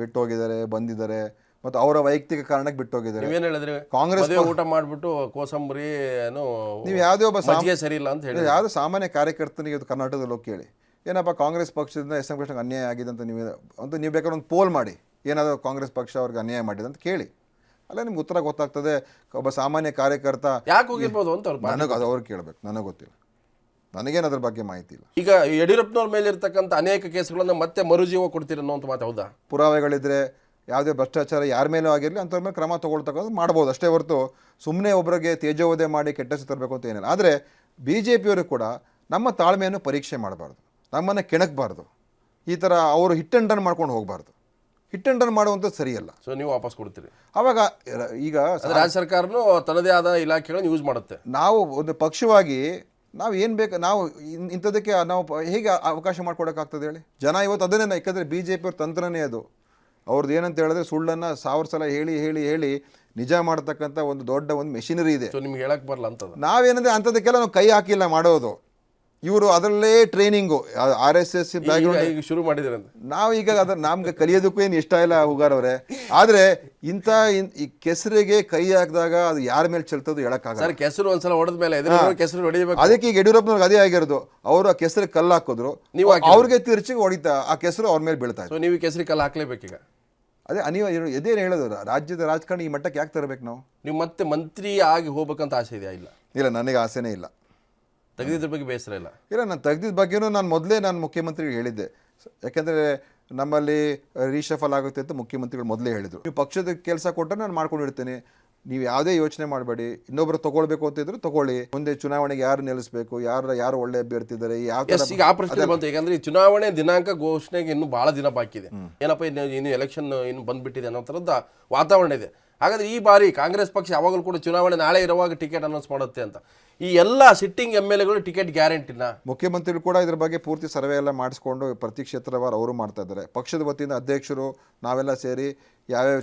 ಬಿಟ್ಟು ಹೋಗಿದ್ದಾರೆ ಬಂದಿದ್ದಾರೆ. ಮತ್ತು ಅವರ ವೈಯಕ್ತಿಕ ಕಾರಣಕ್ಕೆ ಬಿಟ್ಟು ಹೋಗಿದ್ದಾರೆ ನೀವೇನು ಹೇಳಿದ್ರಿ? ಕಾಂಗ್ರೆಸ್ ಊಟ ಮಾಡಿಬಿಟ್ಟು ಕೋಸಂಬರಿ ಏನು ನೀವು ಯಾವುದೇ ಒಬ್ಬ ಸರಿ ಇಲ್ಲ ಅಂತ ಹೇಳಿ ಯಾವುದೇ ಸಾಮಾನ್ಯ ಕಾರ್ಯಕರ್ತನಿಗೆ ಇದು ಕರ್ನಾಟಕದಲ್ಲಿ ಹೋಗಿ ಕೇಳಿ. ಏನಪ್ಪ ಕಾಂಗ್ರೆಸ್ ಪಕ್ಷದಿಂದ ಎಸ್ ಎಂ ಕೃಷ್ಣಗೆ ಅನ್ಯಾಯ ಆಗಿದೆ ಅಂತ ನೀವು ಅಂತ ನೀವು ಬೇಕಾದ್ರೆ ಒಂದು ಪೋಲ್ ಮಾಡಿ. ಏನಾದರೂ ಕಾಂಗ್ರೆಸ್ ಪಕ್ಷ ಅವ್ರಿಗೆ ಅನ್ಯಾಯ ಮಾಡಿದೆ ಅಂತ ಕೇಳಿ. ಅಲ್ಲ ನಿಮ್ಗೆ ಉತ್ತರ ಗೊತ್ತಾಗ್ತದೆ. ಒಬ್ಬ ಸಾಮಾನ್ಯ ಕಾರ್ಯಕರ್ತ ಯಾಕೆ ಹೋಗಿರ್ಬೋದು ಅಂತ ಅವ್ರು ನನಗೆ ಅದು ಅವ್ರಿಗೆ ಕೇಳಬೇಕು ನನಗೆ ಗೊತ್ತಿಲ್ಲ. ನನಗೇನು ಅದ್ರ ಬಗ್ಗೆ ಮಾಹಿತಿ ಇಲ್ಲ. ಈಗ ಯಡಿಯೂರಪ್ಪನವ್ರ ಮೇಲೆ ಇರ್ತಕ್ಕಂಥ ಅನೇಕ ಕೇಸ್ಗಳನ್ನು ಮತ್ತೆ ಮರುಜೀವ ಕೊಡ್ತೀರಿ ಅಂತ ಮಾತು ಹೌದಾ? ಪುರಾವೆಗಳಿದ್ರೆ ಯಾವುದೇ ಭ್ರಷ್ಟಾಚಾರ ಯಾರ ಮೇಲೂ ಆಗಿರಲಿ ಅಂಥವ್ರ ಮೇಲೆ ಕ್ರಮ ತೊಗೊಳ್ತಕ್ಕಂಥ ಮಾಡ್ಬೋದು. ಅಷ್ಟೇ ಹೊರತು ಸುಮ್ಮನೆ ಒಬ್ಬರಿಗೆ ತೇಜೋವಧೆ ಮಾಡಿ ಕೆಟ್ಟ ತರಬೇಕು ಅಂತ ಏನಿಲ್ಲ. ಆದರೆ ಬಿ ಜೆ ಪಿಯವರು ಕೂಡ ನಮ್ಮ ತಾಳ್ಮೆಯನ್ನು ಪರೀಕ್ಷೆ ಮಾಡಬಾರ್ದು ನಮ್ಮನ್ನು ಕೆಣಕಬಾರ್ದು. ಈ ಥರ ಅವರು ಹಿಟ್ ಆ್ಯಂಡ್ ಡನ್ ಮಾಡ್ಕೊಂಡು ಹೋಗಬಾರ್ದು. ಹಿಟ್ ಅಂಡ್ ರನ್ ಮಾಡುವಂಥದ್ದು ಸರಿಯಲ್ಲ. ಸೊ ನೀವು ವಾಪಸ್ ಕೊಡ್ತೀರಿ ಅವಾಗ ಈಗ ರಾಜ್ಯ ಸರ್ಕಾರನು ತನ್ನದೇ ಆದ ಇಲಾಖೆಗಳನ್ನು ಯೂಸ್ ಮಾಡುತ್ತೆ. ನಾವು ಒಂದು ಪಕ್ಷವಾಗಿ ನಾವು ಏನು ಬೇಕು ನಾವು ಇಂಥದಕ್ಕೆ ನಾವು ಹೇಗೆ ಅವಕಾಶ ಮಾಡ್ಕೊಡೋಕ್ಕಾಗ್ತದೆ ಹೇಳಿ? ಜನ ಇವತ್ತು ಅದನ್ನೇ ಯಾಕಂದರೆ ಬಿ ಜೆ ಪಿಯವ್ರ ತಂತ್ರನೇ ಅದು. ಅವ್ರದ್ದು ಏನಂತ ಹೇಳಿದ್ರೆ ಸುಳ್ಳನ್ನು ಸಾವಿರ ಸಲ ಹೇಳಿ ಹೇಳಿ ಹೇಳಿ ನಿಜ ಮಾಡ್ತಕ್ಕಂಥ ಒಂದು ದೊಡ್ಡ ಒಂದು ಮೆಷಿನರಿ ಇದೆ. ಸೊ ನಿಮ್ಗೆ ಹೇಳಕ್ ಬರಲ್ಲ ಅಂತದ? ನಾವೇನಂದ್ರೆ ಅಂಥದಕ್ಕೆಲ್ಲ ನಾವು ಕೈ ಹಾಕಿಲ್ಲ ಮಾಡೋದು. ಇವರು ಅದರಲ್ಲೇ training R S S background ಶುರು ಮಾಡಿದ್ರೆ ನಾವು ಈಗ ಅದ್ರ ನಮ್ಗೆ ಕಲಿಯೋದಕ್ಕೂ ಏನು ಇಷ್ಟ ಇಲ್ಲ ಹುಗಾರವ್ರೆ ಆದರೆ ಇಂಥ ಈ ಕೆಸರಿಗೆ ಕೈ ಹಾಕಿದಾಗ ಅದು ಯಾರ ಮೇಲೆ ಚೆಲ್ತದ್ದು ಹೇಳಕ್ಕಾಗಲ್ಲ. ಸರ್ ಕೆಸರು ಒಂದ್ಸಲ ಹೊಡೆದ ಮೇಲೆ ಕೆಸರು ಹೊಡಿಬೇಕು. ಅದಕ್ಕೆ ಈಗ ಯಡಿಯೂರಪ್ಪನವ್ರಿಗೆ ಅದೇ ಆಗಿರೋದು. ಅವರು ಆ ಕೆಸರಿಗೆ ಕಲ್ಲು ಹಾಕಿದ್ರು. ನೀವು. ಅವ್ರಿಗೆ ತಿರ್ಚಿಗೆ ಹೊಡಿತಾ ಆ ಕೆಸರು ಅವ್ರ ಮೇಲೆ ಬೀಳ್ತಾ ಇದೆ ಸೊ ನೀವು ಕೆಸರು ಕೆಸರಿ ಕಲ್ಲು ಈಗ. ಅದೇ ಅನಿವಾರ್ಯ ಇದೇನು ಹೇಳೋದು? ರಾಜ್ಯದ ರಾಜಕಾರಣ ಈ ಮಟ್ಟಕ್ಕೆ ಯಾಕೆ ತರಬೇಕು ನಾವು? ನೀವು ಮತ್ತೆ ಮಂತ್ರಿ ಆಗಿ ಹೋಗ್ಬೇಕಂತ ಆಸೆ ಇದೆಯಾ? ಇಲ್ಲ. ಇಲ್ಲ ನನಗೆ ಆಸೆನೇ ಇಲ್ಲ. ತೆಗೆದಿದ್ರ ಬಗ್ಗೆ ಬೇಸರ ಇಲ್ಲ. ಇಲ್ಲ ನಾನು ತೆಗೆದಿದ್ದ ಬಗ್ಗೆನೂ ನಾನು ಮೊದಲೇ ನಾನು ಮುಖ್ಯಮಂತ್ರಿಗೆ ಹೇಳಿದ್ದೆ. ಯಾಕೆಂದರೆ ನಮ್ಮಲ್ಲಿ ರೀಶಫಲ್ ಆಗುತ್ತೆ ಅಂತ ಮುಖ್ಯಮಂತ್ರಿಗಳು ಮೊದಲೇ ಹೇಳಿದರು. ನೀವು ಪಕ್ಷದ ಕೆಲಸ ಕೊಟ್ಟರೆ ನಾನು ಮಾಡ್ಕೊಂಡಿರ್ತೇನೆ. ನೀವು ಯಾವುದೇ ಯೋಚನೆ ಮಾಡಬೇಡಿ. ಇನ್ನೊಬ್ಬರು ತಗೊಳ್ಬೇಕು ಅಂತಿದ್ರು ತಗೊಳ್ಳಿ. ಮುಂದೆ ಚುನಾವಣೆಗೆ ಯಾರು ನಿಲ್ಲಿಸಬೇಕು? ಯಾರು ಯಾರು ಒಳ್ಳೆ ಅಭ್ಯರ್ಥಿ ಇದ್ದಾರೆ ಯಾವ ಈಗ ಆ ಪ್ರಶ್ನೆ ಬಂತು. ಯಾಕಂದ್ರೆ ಈ ಚುನಾವಣೆ ದಿನಾಂಕ ಘೋಷಣೆಗೆ ಇನ್ನು ಬಹಳ ದಿನ ಬಾಕಿ ಇದೆ. ಏನಪ್ಪ ಇನ್ನು ಇನ್ನು ಎಲೆಕ್ಷನ್ ಇನ್ನು ಬಂದ್ಬಿಟ್ಟಿದೆ ಅನ್ನೋ ಥರದ ವಾತಾವರಣ ಇದೆ. ಹಾಗಾದ್ರೆ ಈ ಬಾರಿ ಕಾಂಗ್ರೆಸ್ ಪಕ್ಷ ಯಾವಾಗಲೂ ಕೂಡ ಚುನಾವಣೆ ನಾಳೆ ಇರುವಾಗ ಟಿಕೆಟ್ ಅನೌನ್ಸ್ ಮಾಡುತ್ತೆ ಅಂತ. ಈ ಎಲ್ಲ ಸಿಟ್ಟಿಂಗ್ ಎಂ ಎಲ್ ಎಗಳು ಟಿಕೆಟ್ ಗ್ಯಾರಂಟಿನ ಮುಖ್ಯಮಂತ್ರಿಗಳು ಕೂಡ ಇದ್ರ ಬಗ್ಗೆ ಪೂರ್ತಿ ಸರ್ವೆ ಎಲ್ಲ ಮಾಡಿಸ್ಕೊಂಡು ಪ್ರತಿ ಕ್ಷೇತ್ರವಾರು ಅವರು ಮಾಡ್ತಾ ಇದ್ದಾರೆ. ಪಕ್ಷದ ವತಿಯಿಂದ ಅಧ್ಯಕ್ಷರು ನಾವೆಲ್ಲ ಸೇರಿ ಯಾವ್ಯಾವ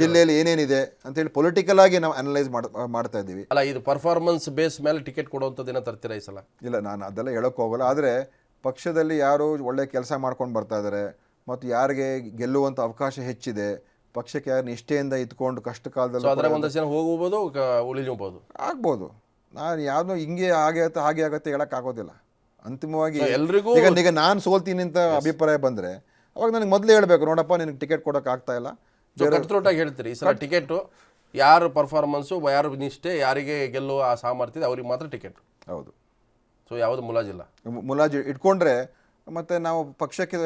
ಜಿಲ್ಲೆಯಲ್ಲಿ ಏನೇನಿದೆ ಅಂತೇಳಿ ಪೊಲಿಟಿಕಲ್ ಆಗಿ ನಾವು ಅನಲೈಸ್ ಮಾಡ್ತಾ ಇದ್ದೀವಿ. ಅಲ್ಲ ಇದು ಪರ್ಫಾರ್ಮೆನ್ಸ್ ಬೇಸ್ ಮೇಲೆ ಟಿಕೆಟ್ ಕೊಡುವಂಥದ್ದು ಏನೋ ತರ್ತೀರಾ ಈ ಸಲ? ಇಲ್ಲ ನಾನು ಅದೆಲ್ಲ ಹೇಳೋಕೆ ಹೋಗಲ್ಲ. ಆದರೆ ಪಕ್ಷದಲ್ಲಿ ಯಾರು ಒಳ್ಳೆ ಕೆಲಸ ಮಾಡ್ಕೊಂಡು ಬರ್ತಾ ಇದ್ದಾರೆ ಮತ್ತು ಯಾರಿಗೆ ಗೆಲ್ಲುವಂಥ ಅವಕಾಶ ಹೆಚ್ಚಿದೆ ಪಕ್ಷಕ್ಕೆ ಯಾರು ನಿಷ್ಠೆಯಿಂದ ಇದ್ಕೊಂಡು ಕಷ್ಟ ಕಾಲದಲ್ಲಿ ಅದರ ಒಂದಷ್ಟು ಜನ ಹೋಗ್ಬೋದು ಉಳಿಲ್ಬೋದು ಆಗ್ಬೋದು. ನಾನು ಯಾವುದೋ ಹಿಂಗೆ ಹಾಗೆ ಆಗುತ್ತೆ ಹಾಗೆ ಆಗುತ್ತೆ ಆಗೋದಿಲ್ಲ. ಅಂತಿಮವಾಗಿ ಎಲ್ರಿಗೂ ಈಗ ಈಗ ನಾನು ಸೋಲ್ತೀನಿ ಅಂತ ಅಭಿಪ್ರಾಯ ಬಂದರೆ ಅವಾಗ ನನಗೆ ಮೊದಲೇ ಹೇಳಬೇಕು ನೋಡಪ್ಪ ನಿನಗೆ ಟಿಕೆಟ್ ಕೊಡಕ್ ಆಗ್ತಾ ಇಲ್ಲ. ಕಟ್ತ್ರೋಟಾಗಿ ಹೇಳ್ತೀರಿ ಈ ಸಲ ಟಿಕೆಟು ಯಾರು ಪರ್ಫಾರ್ಮೆನ್ಸು ಯಾರು ನಿಷ್ಠೆ ಯಾರಿಗೆ ಗೆಲ್ಲುವ ಆ ಸಾಮರ್ಥ್ಯ ಅವ್ರಿಗೆ ಮಾತ್ರ ಟಿಕೆಟ್ ಹೌದು. ಸೊ ಯಾವುದು ಮುಲಾಜಿಲ್ಲ. ಮುಲಾಜಿ ಇಟ್ಕೊಂಡ್ರೆ ಮತ್ತೆ ನಾವು ಪಕ್ಷಕ್ಕೆ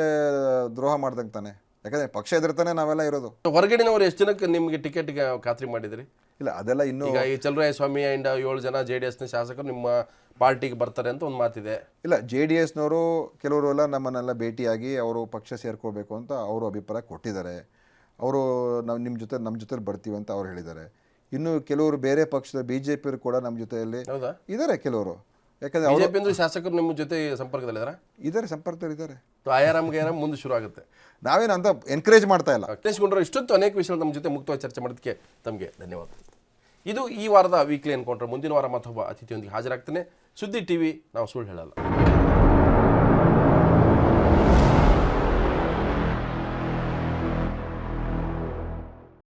ದ್ರೋಹ ಮಾಡ್ದಂಗೆ ತಾನೆ. ಯಾಕಂದರೆ ಪಕ್ಷ ಎದುರ್ತಾನೆ ನಾವೆಲ್ಲ ಇರೋದು. ಹೊರಗಡೆನವರು ಎಷ್ಟು ಜನಕ್ಕೆ ನಿಮಗೆ ಟಿಕೆಟ್ಗೆ ಖಾತ್ರಿ ಮಾಡಿದ್ರಿ? ಇಲ್ಲ ಅದೆಲ್ಲ ಇನ್ನೂ ಈಗ ಈ ಚಲರಾಯ ಸ್ವಾಮಿ ಆ್ಯಂಡ್ ಏಳು ಜನ ಜೆ ಡಿ ಎಸ್ನ ಶಾಸಕರು ನಿಮ್ಮ ಪಾರ್ಟಿಗೆ ಬರ್ತಾರೆ ಅಂತ ಒಂದು ಮಾತಿದೆ. ಇಲ್ಲ ಜೆ ಡಿ ಎಸ್ನವರು ಕೆಲವರು ಎಲ್ಲ ನಮ್ಮನ್ನೆಲ್ಲ ಭೇಟಿಯಾಗಿ ಅವರು ಪಕ್ಷ ಸೇರ್ಕೋಬೇಕು ಅಂತ ಅವರು ಅಭಿಪ್ರಾಯ ಕೊಟ್ಟಿದ್ದಾರೆ. ಅವರು ನಾವು ನಿಮ್ಮ ಜೊತೆ ನಮ್ಮ ಜೊತೆ ಬರ್ತೀವಿ ಅಂತ ಅವ್ರು ಹೇಳಿದ್ದಾರೆ. ಇನ್ನು ಕೆಲವರು ಬೇರೆ ಪಕ್ಷದ ಬಿ ಜೆ ಪಿಯವರು ಕೂಡ ನಮ್ಮ ಜೊತೆಯಲ್ಲಿ ಹೌದಾ? ಇದ್ದಾರೆ ಕೆಲವರು. ಯಾಕಂದರೆ ಬಿಜೆಪಿ ಅಂದ್ರೆ ಶಾಸಕರು ನಿಮ್ಮ ಜೊತೆ ಸಂಪರ್ಕದಲ್ಲಿದ್ದಾರೆ ಇದ್ದಾರೆ ಸಂಪರ್ಕದಲ್ಲಿ ಇದ್ದಾರೆ ಆಯಾರಾಮ್ ಗೈರಾಮ್ ಮುಂದೆ ಶುರು ಆಗುತ್ತೆ? ನಾವೇನು ಅಂತ ಎನ್ಕರೇಜ್ ಮಾಡ್ತಾ ಇಲ್ಲ. ಅಖಿಲೇಶ್ ಗುಂಡ್ರು ಇಷ್ಟೊತ್ತು ಅನೇಕ ವಿಷಯಗಳು ನಮ್ಮ ಜೊತೆ ಮುಕ್ತವಾಗಿ ಚರ್ಚೆ ಮಾಡೋದಕ್ಕೆ ತಮಗೆ ಧನ್ಯವಾದ. ಇದು ಈ ವಾರದ ವೀಕ್ಲಿ ಅನ್ಕೊಂಡ್ರೆ ಮುಂದಿನ ವಾರ ಮತ್ತೊಬ್ಬ ಅತಿಥಿಯೊಂದಿಗೆ ಹಾಜರಾಗ್ತೇನೆ. ಸುದ್ದಿ ಟಿವಿ ನಾವು ಸುಳ್ಳು ಹೇಳಲ್ಲ.